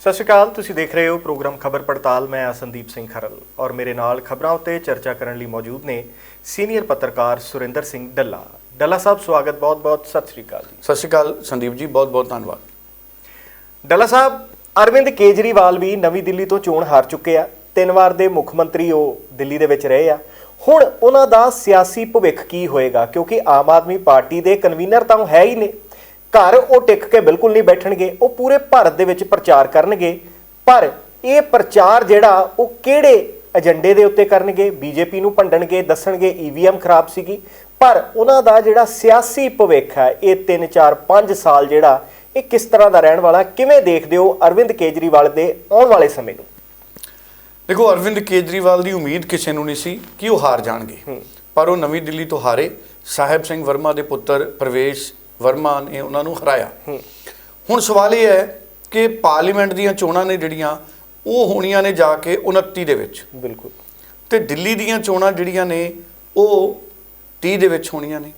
ਸਤਿ ਸ਼੍ਰੀ ਅਕਾਲ ਤੁਸੀਂ ਦੇਖ ਰਹੇ ਹੋ ਪ੍ਰੋਗਰਾਮ ਖਬਰ ਪੜਤਾਲ। ਮੈਂ ਹਾਂ ਸੰਦੀਪ ਸਿੰਘ ਖਰਲ ਔਰ ਮੇਰੇ ਨਾਲ ਖਬਰਾਂ ਉੱਤੇ ਚਰਚਾ ਕਰਨ ਲਈ ਮੌਜੂਦ ਨੇ ਸੀਨੀਅਰ ਪੱਤਰਕਾਰ ਸੁਰਿੰਦਰ ਸਿੰਘ ਡੱਲਾ। ਡੱਲਾ ਸਾਹਿਬ ਸਵਾਗਤ ਬਹੁਤ-ਬਹੁਤ ਸਤਿ ਸ਼੍ਰੀ ਅਕਾਲ ਜੀ। ਸਤਿ ਸ਼੍ਰੀ ਅਕਾਲ ਸੰਦੀਪ ਜੀ ਬਹੁਤ ਬਹੁਤ ਧੰਨਵਾਦ। ਡੱਲਾ ਸਾਹਿਬ ਅਰਵਿੰਦ ਕੇਜਰੀਵਾਲ ਵੀ ਨਵੀਂ ਦਿੱਲੀ ਤੋਂ ਚੋਣ ਹਾਰ ਚੁੱਕੇ ਆ। ਤਿੰਨ ਵਾਰ ਦੇ ਮੁੱਖ ਮੰਤਰੀ ਉਹ ਦਿੱਲੀ ਦੇ ਵਿੱਚ ਰਹੇ ਆ। ਹੁਣ ਉਹਨਾਂ ਦਾ ਸਿਆਸੀ ਭਵਿੱਖ ਕੀ ਹੋਏਗਾ? ਕਿਉਂਕਿ ਆਮ ਆਦਮੀ ਪਾਰਟੀ ਦੇ ਕਨਵੀਨਰ ਤਾਂ ਹੈ ਹੀ ਨੇ। ਘਰ ਉਹ ਟਿਕ ਕੇ ਬਿਲਕੁਲ ਨਹੀਂ ਬੈਠਣਗੇ ਉਹ ਪੂਰੇ ਭਾਰਤ ਦੇ ਵਿੱਚ ਪ੍ਰਚਾਰ ਕਰਨਗੇ। ਪਰ ਇਹ ਪ੍ਰਚਾਰ ਜਿਹੜਾ ਉਹ ਕਿਹੜੇ ਏਜੰਡੇ ਦੇ ਉੱਤੇ ਕਰਨਗੇ? ਬੀਜੇਪੀ ਨੂੰ ਭੰਡਣਗੇ ਦੱਸਣਗੇ ਈਵੀਐਮ ਖਰਾਬ ਸੀਗੀ। ਪਰ ਉਹਨਾਂ ਦਾ ਜਿਹੜਾ ਸਿਆਸੀ ਭਵਿੱਖ ਹੈ ਇਹ 3 4 5 ਸਾਲ ਜਿਹੜਾ ਇਹ ਕਿਸ ਤਰ੍ਹਾਂ ਦਾ ਰਹਿਣ ਵਾਲਾ ਕਿਵੇਂ ਦੇਖਦੇ ਹੋ ਅਰਵਿੰਦ ਕੇਜਰੀਵਾਲ ਦੇ ਆਉਣ ਵਾਲੇ ਸਮੇਂ ਨੂੰ? ਦੇਖੋ ਅਰਵਿੰਦ ਕੇਜਰੀਵਾਲ ਦੀ ਉਮੀਦ ਕਿਸੇ ਨੂੰ ਨਹੀਂ ਸੀ ਕਿ ਉਹ ਹਾਰ ਜਾਣਗੇ। ਪਰ ਉਹ ਨਵੀਂ ਦਿੱਲੀ ਤੋਂ ਹਾਰੇ। ਸਾਹਿਬ ਸਿੰਘ ਵਰਮਾ ਦੇ ਪੁੱਤਰ ਪ੍ਰਵੇਸ਼ ਵਰਮਾ ਨੇ ਉਹਨਾਂ ਨੂੰ ਹਰਾਇਆ। ਹੁਣ ਸਵਾਲ ਇਹ ਹੈ ਕਿ ਪਾਰਲੀਮੈਂਟ ਦੀਆਂ ਚੋਣਾਂ ਨੇ ਜਿਹੜੀਆਂ ਉਹ ਹੋਣੀਆਂ ਨੇ ਜਾ ਕੇ 29 ਦੇ ਵਿੱਚ। ਬਿਲਕੁਲ। ਤੇ ਦਿੱਲੀ ਦੀਆਂ ਚੋਣਾਂ ਜਿਹੜੀਆਂ ਨੇ ਉਹ 30 ਦੇ ਵਿੱਚ ਹੋਣੀਆਂ ਨੇ।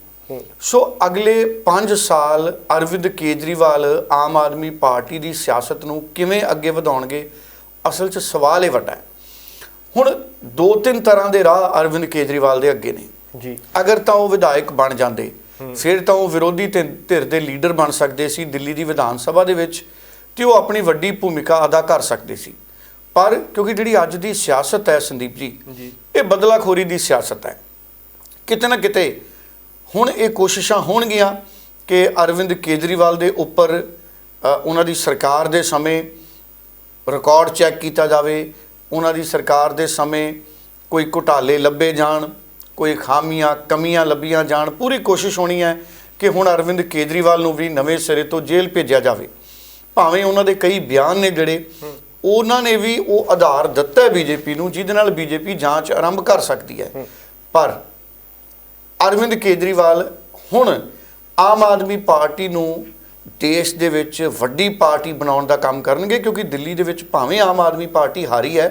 ਸੋ ਅਗਲੇ 5 ਸਾਲ ਅਰਵਿੰਦ ਕੇਜਰੀਵਾਲ ਆਮ ਆਦਮੀ ਪਾਰਟੀ ਦੀ ਸਿਆਸਤ ਨੂੰ ਕਿਵੇਂ ਅੱਗੇ ਵਧਾਉਣਗੇ ਅਸਲ 'ਚ ਸਵਾਲ ਇਹ ਵੱਡਾ ਹੈ। ਹੁਣ ਦੋ ਤਿੰਨ ਤਰ੍ਹਾਂ ਦੇ ਰਾਹ ਅਰਵਿੰਦ ਕੇਜਰੀਵਾਲ ਦੇ ਅੱਗੇ ਨੇ। ਜੀ। ਅਗਰ ਤਾਂ ਉਹ ਵਿਧਾਇਕ ਬਣ ਜਾਂਦੇ ਫਿਰ ਤਾਂ ਉਹ ਵਿਰੋਧੀ ਧਿਰ ਦੇ ਲੀਡਰ ਬਣ ਸਕਦੇ ਸੀ ਦਿੱਲੀ ਦੀ ਵਿਧਾਨ ਸਭਾ ਦੇ ਵਿੱਚ ਤੇ ਉਹ ਆਪਣੀ ਵੱਡੀ ਭੂਮਿਕਾ ਅਦਾ ਕਰ ਸਕਦੇ ਸੀ। ਪਰ ਕਿਉਂਕਿ ਜਿਹੜੀ ਅੱਜ ਦੀ ਸਿਆਸਤ ਹੈ ਸੰਦੀਪ ਜੀ ਇਹ ਬਦਲਾਖੋਰੀ ਦੀ ਸਿਆਸਤ ਹੈ। ਕਿਤੇ ਨਾ ਕਿਤੇ ਹੁਣ ਇਹ ਕੋਸ਼ਿਸ਼ਾਂ ਹੋਣਗੀਆਂ ਕਿ ਅਰਵਿੰਦ ਕੇਜਰੀਵਾਲ ਦੇ ਉੱਪਰ ਉਹਨਾਂ ਦੀ ਸਰਕਾਰ ਦੇ ਸਮੇਂ ਰਿਕਾਰਡ ਚੈੱਕ ਕੀਤਾ ਜਾਵੇ ਉਹਨਾਂ ਦੀ ਸਰਕਾਰ ਦੇ ਸਮੇਂ ਕੋਈ ਘੁਟਾਲੇ ਲੱਭੇ ਜਾਣ ਕੋਈ ਖਾਮੀਆਂ, ਕਮੀਆਂ, ਲੱਭੀਆਂ ਜਾਣ, ਪੂਰੀ ਕੋਸ਼ਿਸ਼ ਹੋਣੀ ਹੈ ਕਿ ਹੁਣ ਅਰਵਿੰਦ ਕੇਜਰੀਵਾਲ ਨੂੰ ਵੀ ਨਵੇਂ ਸਿਰੇ ਤੋਂ ਜੇਲ੍ਹ ਭੇਜਿਆ ਜਾਵੇ। ਭਾਵੇਂ ਉਹਨਾਂ ਦੇ ਕਈ ਬਿਆਨ ਨੇ ਜਿਹੜੇ, ਉਹਨਾਂ ਨੇ ਵੀ ਉਹ ਆਧਾਰ ਦਿੱਤਾ ਹੈ ਬੀਜੇਪੀ ਨੂੰ, ਜਿਹਦੇ ਨਾਲ ਬੀਜੇਪੀ ਜਾਂਚ ਆਰੰਭ ਕਰ ਸਕਦੀ ਹੈ। ਪਰ ਅਰਵਿੰਦ ਕੇਜਰੀਵਾਲ ਹੁਣ ਆਮ ਆਦਮੀ ਪਾਰਟੀ ਨੂੰ ਦੇਸ਼ ਦੇ ਵਿੱਚ ਵੱਡੀ ਪਾਰਟੀ ਬਣਾਉਣ ਦਾ ਕੰਮ ਕਰਨਗੇ, ਕਿਉਂਕਿ ਦਿੱਲੀ ਦੇ ਵਿੱਚ ਭਾਵੇਂ ਆਮ ਆਦਮੀ ਪਾਰਟੀ ਹਾਰੀ ਹੈ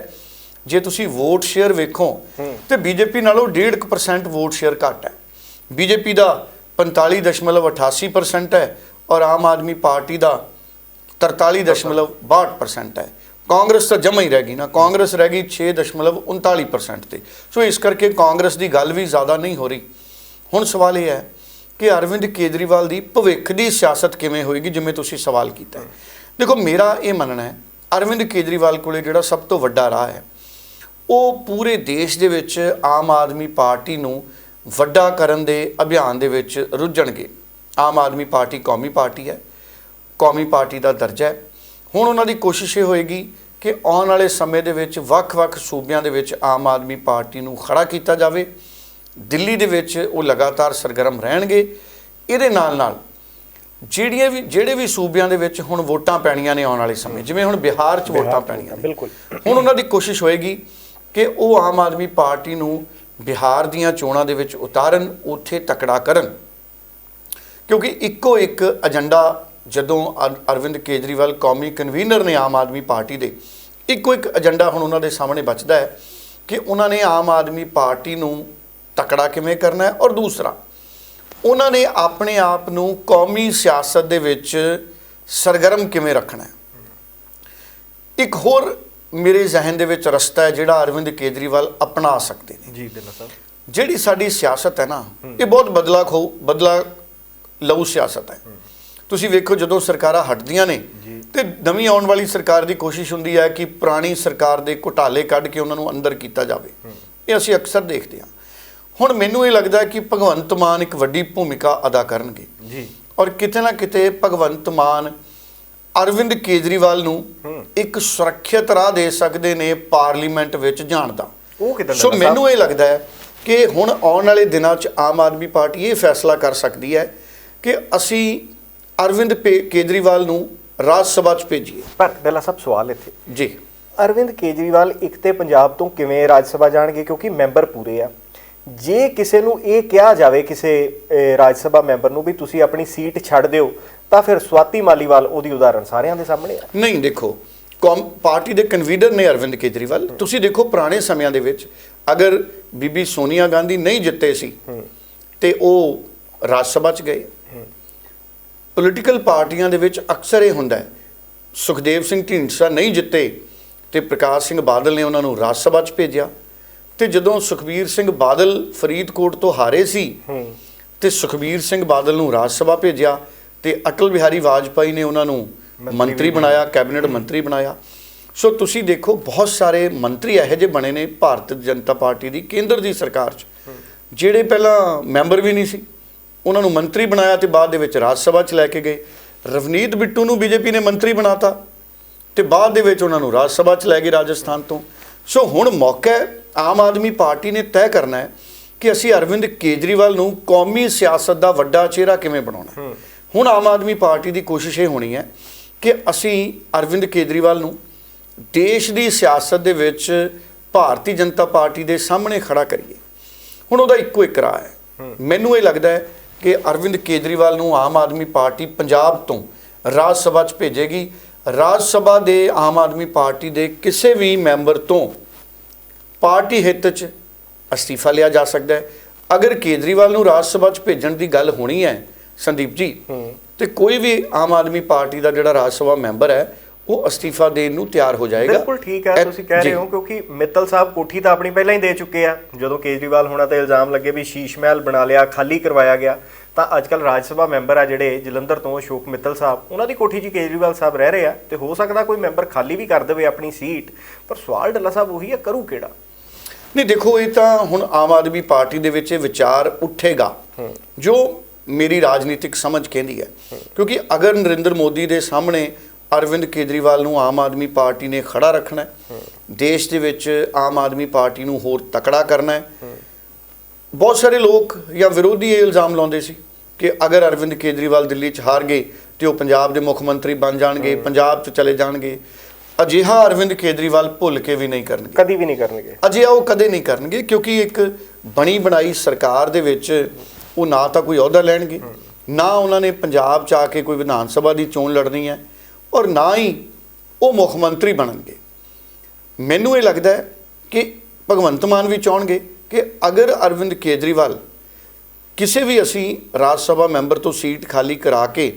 ਜੇ ਤੁਸੀਂ ਵੋਟ ਸ਼ੇਅਰ ਵੇਖੋ ਤੇ ਬੀਜੇਪੀ ਨਾਲੋਂ 1.5% ਵੋਟ ਸ਼ੇਅਰ ਘੱਟ ਹੈ। ਬੀਜੇਪੀ ਦਾ 45.88% ਹੈ ਔਰ ਆਮ ਆਦਮੀ ਪਾਰਟੀ ਦਾ 43.62% ਹੈ। ਕਾਂਗਰਸ ਤਾਂ ਜਮਾ ਹੀ ਰਹਿ ਗਈ ਨਾ ਕਾਂਗਰਸ ਰਹਿ ਗਈ 6.39% ਤੇ। ਸੋ ਇਸ ਕਰਕੇ ਕਾਂਗਰਸ ਦੀ ਗੱਲ ਵੀ ਜ਼ਿਆਦਾ ਨਹੀਂ ਹੋ ਰਹੀ। ਹੁਣ ਸਵਾਲ ਇਹ ਹੈ ਕਿ ਅਰਵਿੰਦ ਕੇਜਰੀਵਾਲ ਦੀ ਭਵਿੱਖ ਦੀ ਸਿਆਸਤ ਕਿਵੇਂ ਹੋਏਗੀ ਜਿਵੇਂ ਤੁਸੀਂ ਸਵਾਲ ਕੀਤਾ ਦੇਖੋ ਮੇਰਾ ਇਹ ਮੰਨਣਾ ਹੈ ਅਰਵਿੰਦ ਕੇਜਰੀਵਾਲ ਕੋਲੇ ਜਿਹੜਾ ਸਭ ਤੋਂ ਵੱਡਾ ਰਾਹ ਹੈ ਉਹ ਪੂਰੇ ਦੇਸ਼ ਦੇ ਵਿੱਚ ਆਮ ਆਦਮੀ ਪਾਰਟੀ ਨੂੰ ਵੱਡਾ ਕਰਨ ਦੇ ਅਭਿਆਨ ਦੇ ਵਿੱਚ ਰੁੱਝਣਗੇ। ਆਮ ਆਦਮੀ ਪਾਰਟੀ ਕੌਮੀ ਪਾਰਟੀ ਹੈ ਕੌਮੀ ਪਾਰਟੀ ਦਾ ਦਰਜਾ ਹੈ। ਹੁਣ ਉਹਨਾਂ ਦੀ ਕੋਸ਼ਿਸ਼ ਇਹ ਹੋਏਗੀ ਕਿ ਆਉਣ ਵਾਲੇ ਸਮੇਂ ਦੇ ਵਿੱਚ ਵੱਖ-ਵੱਖ ਸੂਬਿਆਂ ਦੇ ਵਿੱਚ ਆਮ ਆਦਮੀ ਪਾਰਟੀ ਨੂੰ ਖੜਾ ਕੀਤਾ ਜਾਵੇ। ਦਿੱਲੀ ਦੇ ਵਿੱਚ ਉਹ ਲਗਾਤਾਰ ਸਰਗਰਮ ਰਹਿਣਗੇ। ਇਹਦੇ ਨਾਲ ਨਾਲ ਜਿਹੜੀਆਂ ਵੀ ਜਿਹੜੇ ਵੀ ਸੂਬਿਆਂ ਦੇ ਵਿੱਚ ਹੁਣ ਵੋਟਾਂ ਪੈਣੀਆਂ ਨੇ ਆਉਣ ਵਾਲੇ ਸਮੇਂ ਜਿਵੇਂ ਹੁਣ ਬਿਹਾਰ 'ਚ ਵੋਟਾਂ ਪੈਣੀਆਂ ਬਿਲਕੁਲ। ਹੁਣ ਉਹਨਾਂ ਦੀ ਕੋਸ਼ਿਸ਼ ਹੋਏਗੀ ਕਿ ਉਹ ਆਮ ਆਦਮੀ ਪਾਰਟੀ ਨੂੰ ਬਿਹਾਰ ਦੀਆਂ ਚੋਣਾਂ ਦੇ ਵਿੱਚ ਉਤਾਰਨ, ਉੱਥੇ ਤਕੜਾ ਕਰਨ। ਕਿਉਂਕਿ ਇੱਕੋ ਇੱਕ ਏਜੰਡਾ ਜਦੋਂ ਅਰ- ਅਰਵਿੰਦ ਕੇਜਰੀਵਾਲ ਕੌਮੀ ਕਨਵੀਨਰ ਨੇ ਆਮ ਆਦਮੀ ਪਾਰਟੀ ਦੇ, ਇੱਕੋ ਇੱਕ ਏਜੰਡਾ ਹੁਣ ਉਹਨਾਂ ਦੇ ਸਾਹਮਣੇ ਬਚਦਾ ਹੈ ਕਿ ਉਹਨਾਂ ਨੇ ਆਮ ਆਦਮੀ ਪਾਰਟੀ ਨੂੰ ਤਕੜਾ ਕਿਵੇਂ ਕਰਨਾ ਹੈ ਔਰ ਦੂਸਰਾ, ਉਹਨਾਂ ਨੇ ਆਪਣੇ ਆਪ ਨੂੰ ਕੌਮੀ ਸਿਆਸਤ ਦੇ ਵਿੱਚ ਸਰਗਰਮ ਕਿਵੇਂ ਰੱਖਣਾ ਹੈ। ਇੱਕ ਹੋਰ ਮੇਰੇ ਜ਼ਿਹਨ ਦੇ ਵਿੱਚ ਰਸਤਾ ਹੈ ਜਿਹੜਾ ਅਰਵਿੰਦ ਕੇਜਰੀਵਾਲ ਅਪਣਾ ਸਕਦੇ ਨੇ। ਜੀ ਸਾਹਿਬ। ਜਿਹੜੀ ਸਾਡੀ ਸਿਆਸਤ ਹੈ ਨਾ ਇਹ ਬਹੁਤ ਬਦਲਾ ਖੋ ਬਦਲਾ ਲਊ ਸਿਆਸਤ ਹੈ। ਤੁਸੀਂ ਵੇਖੋ ਜਦੋਂ ਸਰਕਾਰਾਂ ਹਟਦੀਆਂ ਨੇ। ਤੇ ਨਵੀਂ ਆਉਣ ਵਾਲੀ ਸਰਕਾਰ ਦੀ ਕੋਸ਼ਿਸ਼ ਹੁੰਦੀ ਹੈ ਕਿ ਪੁਰਾਣੀ ਸਰਕਾਰ ਦੇ ਘੁਟਾਲੇ ਕੱਢ ਕੇ ਉਹਨਾਂ ਨੂੰ ਅੰਦਰ ਕੀਤਾ ਜਾਵੇ। ਇਹ ਅਸੀਂ ਅਕਸਰ ਦੇਖਦੇ ਹਾਂ। ਹੁਣ ਮੈਨੂੰ ਇਹ ਲੱਗਦਾ ਕਿ ਭਗਵੰਤ ਮਾਨ ਇੱਕ ਵੱਡੀ ਭੂਮਿਕਾ ਅਦਾ ਕਰਨਗੇ। ਜੀ। ਔਰ ਕਿਤੇ ਨਾ ਕਿਤੇ ਭਗਵੰਤ ਮਾਨ ਅਰਵਿੰਦ ਕੇਜਰੀਵਾਲ ਨੂੰ। ਇੱਕ ਸੁਰੱਖਿਅਤ ਰਾਹ ਦੇ ਸਕਦੇ ਨੇ ਪਾਰਲੀਮੈਂਟ ਵਿੱਚ ਜਾਣ ਦਾ। ਉਹ ਕਿਦਾਂ ਸੋ ਮੈਨੂੰ ਇਹ ਲੱਗਦਾ ਹੈ ਕਿ ਹੁਣ ਆਉਣ ਵਾਲੇ ਦਿਨਾਂ 'ਚ ਆਮ ਆਦਮੀ ਪਾਰਟੀ ਇਹ ਫੈਸਲਾ ਕਰ ਸਕਦੀ ਹੈ ਕਿ ਅਸੀਂ ਅਰਵਿੰਦ ਕੇਜਰੀਵਾਲ ਨੂੰ ਰਾਜ ਸਭਾ 'ਚ ਭੇਜੀਏ। ਪਰ ਡੱਲਾ ਸਾਹਿਬ ਸਵਾਲ ਇੱਥੇ। ਜੀ। ਅਰਵਿੰਦ ਕੇਜਰੀਵਾਲ ਇੱਕ ਤੇ ਪੰਜਾਬ ਤੋਂ ਕਿਵੇਂ ਰਾਜ ਸਭਾ ਜਾਣਗੇ ਕਿਉਂਕਿ ਮੈਂਬਰ ਪੂਰੇ ਆ। ਜੇ ਕਿਸੇ ਨੂੰ ਇਹ ਕਿਹਾ ਜਾਵੇ ਕਿਸੇ ਰਾਜ ਸਭਾ ਮੈਂਬਰ ਨੂੰ ਵੀ ਤੁਸੀਂ ਆਪਣੀ ਸੀਟ ਛੱਡ ਦਿਓ ਤਾਂ ਫਿਰ ਸਵਾਤੀ ਮਾਲੀਵਾਲ ਉਹਦੀ ਉਦਾਹਰਣ ਸਾਰਿਆਂ ਦੇ ਸਾਹਮਣੇ ਆ। ਨਹੀਂ ਦੇਖੋ ਪਾਰਟੀ ਦੇ ਕਨਵੀਨਰ ਨੇ ਅਰਵਿੰਦ ਕੇਜਰੀਵਾਲ। ਤੁਸੀਂ ਦੇਖੋ ਪੁਰਾਣੇ ਸਮਿਆਂ ਦੇ ਵਿੱਚ ਅਗਰ ਬੀਬੀ ਸੋਨੀਆ ਗਾਂਧੀ ਨਹੀਂ ਜਿੱਤੇ ਸੀ ਤੇ ਉਹ ਰਾਜ ਸਭਾ 'ਚ ਗਏ। ਪੋਲੀਟੀਕਲ ਪਾਰਟੀਆਂ ਦੇ ਵਿੱਚ ਅਕਸਰ ਇਹ ਹੁੰਦਾ ਹੈ ਸੁਖਦੇਵ ਸਿੰਘ ਢੀਂਡਸਾ ਨਹੀਂ ਜਿੱਤੇ ਤੇ ਪ੍ਰਕਾਸ਼ ਸਿੰਘ ਬਾਦਲ ਨੇ ਉਹਨਾਂ ਨੂੰ ਰਾਜ ਸਭਾ 'ਚ ਭੇਜਿਆ। ਤੇ ਜਦੋਂ ਸੁਖਬੀਰ ਸਿੰਘ ਬਾਦਲ ਫਰੀਦਕੋਟ ਤੋਂ ਹਾਰੇ ਸੀ ਤੇ ਸੁਖਬੀਰ ਸਿੰਘ ਬਾਦਲ ਨੂੰ ਰਾਜ ਸਭਾ ਭੇਜਿਆ ਤੇ ਅਟਲ ਬਿਹਾਰੀ ਵਾਜਪਾਈ ਨੇ ਉਹਨਾਂ ਨੂੰ ਮੰਤਰੀ ਬਣਾਇਆ ਕੈਬਨਿਟ ਮੰਤਰੀ ਬਣਾਇਆ। ਸੋ ਤੁਸੀਂ ਦੇਖੋ ਬਹੁਤ ਸਾਰੇ ਮੰਤਰੀ ਇਹੋ ਜਿਹੇ ਬਣੇ ਨੇ ਭਾਰਤ ਜਨਤਾ ਪਾਰਟੀ ਦੀ ਕੇਂਦਰ ਦੀ ਸਰਕਾਰ 'ਚ ਜਿਹੜੇ ਪਹਿਲਾਂ ਮੈਂਬਰ ਵੀ ਨਹੀਂ ਸੀ। ਉਹਨਾਂ ਨੂੰ ਮੰਤਰੀ ਬਣਾਇਆ ਤੇ ਬਾਅਦ ਦੇ ਵਿੱਚ ਰਾਜ ਸਭਾ 'ਚ ਲੈ ਕੇ ਗਏ। ਰਵਨੀਤ ਬਿੱਟੂ ਨੂੰ ਬੀਜੇਪੀ ਨੇ ਮੰਤਰੀ ਬਣਾਤਾ ਤੇ ਬਾਅਦ ਦੇ ਵਿੱਚ ਉਹਨਾਂ ਨੂੰ ਰਾਜ ਸਭਾ 'ਚ ਲੈ ਗਏ ਰਾਜਸਥਾਨ ਤੋਂ। ਸੋ ਹੁਣ ਮੌਕਾ ਹੈ ਆਮ ਆਦਮੀ ਪਾਰਟੀ ਨੇ ਤੈਅ ਕਰਨਾ ਹੈ ਕਿ ਅਸੀਂ ਅਰਵਿੰਦ ਕੇਜਰੀਵਾਲ ਨੂੰ ਕੌਮੀ ਸਿਆਸਤ ਦਾ ਵੱਡਾ ਚਿਹਰਾ ਕਿਵੇਂ ਬਣਾਉਣਾ। ਹੁਣ ਆਮ ਆਦਮੀ ਪਾਰਟੀ ਦੀ ਕੋਸ਼ਿਸ਼ ਇਹ ਹੋਣੀ ਹੈ ਕਿ ਅਸੀਂ ਅਰਵਿੰਦ ਕੇਜਰੀਵਾਲ ਨੂੰ ਦੇਸ਼ ਦੀ ਸਿਆਸਤ ਦੇ ਵਿੱਚ ਭਾਰਤੀ ਜਨਤਾ ਪਾਰਟੀ ਦੇ ਸਾਹਮਣੇ ਖੜਾ ਕਰੀਏ। ਹੁਣ ਉਹਦਾ ਇੱਕੋ ਇੱਕ ਰਾਹ ਹੈ। ਮੈਨੂੰ ਇਹ ਲੱਗਦਾ ਹੈ ਕਿ ਅਰਵਿੰਦ ਕੇਜਰੀਵਾਲ ਨੂੰ ਆਮ ਆਦਮੀ ਪਾਰਟੀ ਪੰਜਾਬ ਤੋਂ ਰਾਜ ਸਭਾ 'ਚ ਭੇਜੇਗੀ। ਰਾਜ ਸਭਾ ਦੇ ਆਮ ਆਦਮੀ ਪਾਰਟੀ ਦੇ ਕਿਸੇ ਵੀ ਮੈਂਬਰ ਤੋਂ ਪਾਰਟੀ ਹਿੱਤ 'ਚ ਅਸਤੀਫਾ ਲਿਆ ਜਾ ਸਕਦਾ ਹੈ। ਅਗਰ ਕੇਜਰੀਵਾਲ ਨੂੰ ਰਾਜ ਸਭਾ 'ਚ ਭੇਜਣ ਦੀ ਗੱਲ ਹੋਣੀ ਹੈ ਸੰਦੀਪ ਜੀ ਤੇ ਕੋਈ ਵੀ ਆਮ ਆਦਮੀ ਪਾਰਟੀ ਦਾ ਜਿਹੜਾ ਰਾਜ ਸਭਾ ਮੈਂਬਰ ਹੈ ਉਹ ਅਸਤੀਫਾ ਦੇਣ ਨੂੰ ਤਿਆਰ ਹੋ ਜਾਏਗਾ। ਬਿਲਕੁਲ ਠੀਕ ਹੈ ਤੁਸੀਂ ਕਹਿ। ਰਹੇ ਹੋ ਕਿਉਂਕਿ ਮਿੱਤਲ ਸਾਹਿਬ ਕੋਠੀ ਤਾਂ ਆਪਣੀ ਪਹਿਲਾਂ ਹੀ ਦੇ ਚੁੱਕੇ ਆ। ਜਦੋਂ ਕੇਜਰੀਵਾਲ ਹੋਣਾ ਤੇ ਇਲਜ਼ਾਮ ਲੱਗੇ ਵੀ ਸ਼ੀਸ਼ ਮਹਿਲ ਬਣਾ ਲਿਆ ਖਾਲੀ ਕਰਵਾਇਆ ਗਿਆ ਤਾਂ ਅੱਜਕੱਲ ਰਾਜ ਸਭਾ ਮੈਂਬਰ ਆ ਜਿਹੜੇ ਜਲੰਧਰ ਤੋਂ ਅਸ਼ੋਕ ਮਿੱਤਲ ਸਾਹਿਬ ਉਹਨਾਂ ਦੀ ਕੋਠੀ 'ਚ ਕੇਜਰੀਵਾਲ ਸਾਹਿਬ ਰਹਿ ਰਹੇ ਆ ਤੇ ਹੋ ਸਕਦਾ ਕੋਈ ਮੈਂਬਰ ਖਾਲੀ ਵੀ ਕਰ ਦੇਵੇ ਆਪਣੀ ਸੀਟ ਪਰ ਸਵਾਲ ਡੱਲਾ ਸਾਹਿਬ ਉਹੀ ਹੈ ਕਰੂ ਕਿਹੜਾ? ਨਹੀਂ ਦੇਖੋ ਇਹ ਤਾਂ ਹੁਣ ਆਮ ਆਦਮੀ ਪਾਰਟੀ ਦੇ ਵਿੱਚ ਇਹ ਵਿਚਾਰ ਉੱਠੇਗਾ। ਜੋ ਮੇਰੀ ਰਾਜਨੀਤਿਕ ਸਮਝ ਕਹਿੰਦੀ ਹੈ। ਕਿਉਂਕਿ ਅਗਰ ਨਰਿੰਦਰ ਮੋਦੀ ਦੇ ਸਾਹਮਣੇ ਅਰਵਿੰਦ ਕੇਜਰੀਵਾਲ ਨੂੰ ਆਮ ਆਦਮੀ ਪਾਰਟੀ ਨੇ ਖੜਾ ਰੱਖਣਾ ਹੈ ਦੇਸ਼ ਦੇ ਵਿੱਚ ਆਮ ਆਦਮੀ ਪਾਰਟੀ ਨੂੰ ਹੋਰ ਤਕੜਾ ਕਰਨਾ ਹੈ ਬਹੁਤ ਸਾਰੇ ਲੋਕ ਜਾਂ ਵਿਰੋਧੀ ਇਹ ਇਲਜ਼ਾਮ ਲਾਉਂਦੇ ਸੀ ਕਿ ਅਗਰ ਅਰਵਿੰਦ ਕੇਜਰੀਵਾਲ ਦਿੱਲੀ 'ਚ ਹਾਰ ਗਏ ਤੇ ਉਹ ਪੰਜਾਬ ਦੇ ਮੁੱਖ ਮੰਤਰੀ ਬਣ ਜਾਣਗੇ ਪੰਜਾਬ 'ਚ ਚਲੇ ਜਾਣਗੇ ਅਜਿਹਾ ਅਰਵਿੰਦ ਕੇਜਰੀਵਾਲ ਭੁੱਲ ਕੇ ਵੀ ਨਹੀਂ ਕਰਨਗੇ। ਕਦੀ ਵੀ ਨਹੀਂ ਕਰਨਗੇ। ਅਜੇ ਉਹ ਕਦੇ ਨਹੀਂ ਕਰਨਗੇ ਕਿਉਂਕਿ ਇੱਕ ਬਣੀ ਬਣਾਈ ਸਰਕਾਰ ਦੇ ਵਿੱਚ ਉਹ ਨਾ ਤਾਂ ਕੋਈ ਅਹੁਦਾ ਲੈਣਗੇ ਨਾ ਉਹਨਾਂ ਨੇ ਪੰਜਾਬ ਚ ਆ ਕੇ ਕੋਈ ਵਿਧਾਨ ਸਭਾ ਦੀ ਚੋਣ ਲੜਨੀ ਹੈ ਔਰ ਨਾ ਹੀ ਉਹ ਮੁੱਖ ਮੰਤਰੀ ਬਣਨਗੇ। ਮੈਨੂੰ ਇਹ ਲੱਗਦਾ ਹੈ ਕਿ ਭਗਵੰਤ ਮਾਨ ਵੀ ਚਾਹਣਗੇ ਕਿ ਅਗਰ ਅਰਵਿੰਦ ਕੇਜਰੀਵਾਲ ਕਿਸੇ ਵੀ ਅਸੀਂ ਰਾਜ ਸਭਾ ਮੈਂਬਰ ਤੋਂ ਸੀਟ ਖਾਲੀ ਕਰਾ ਕੇ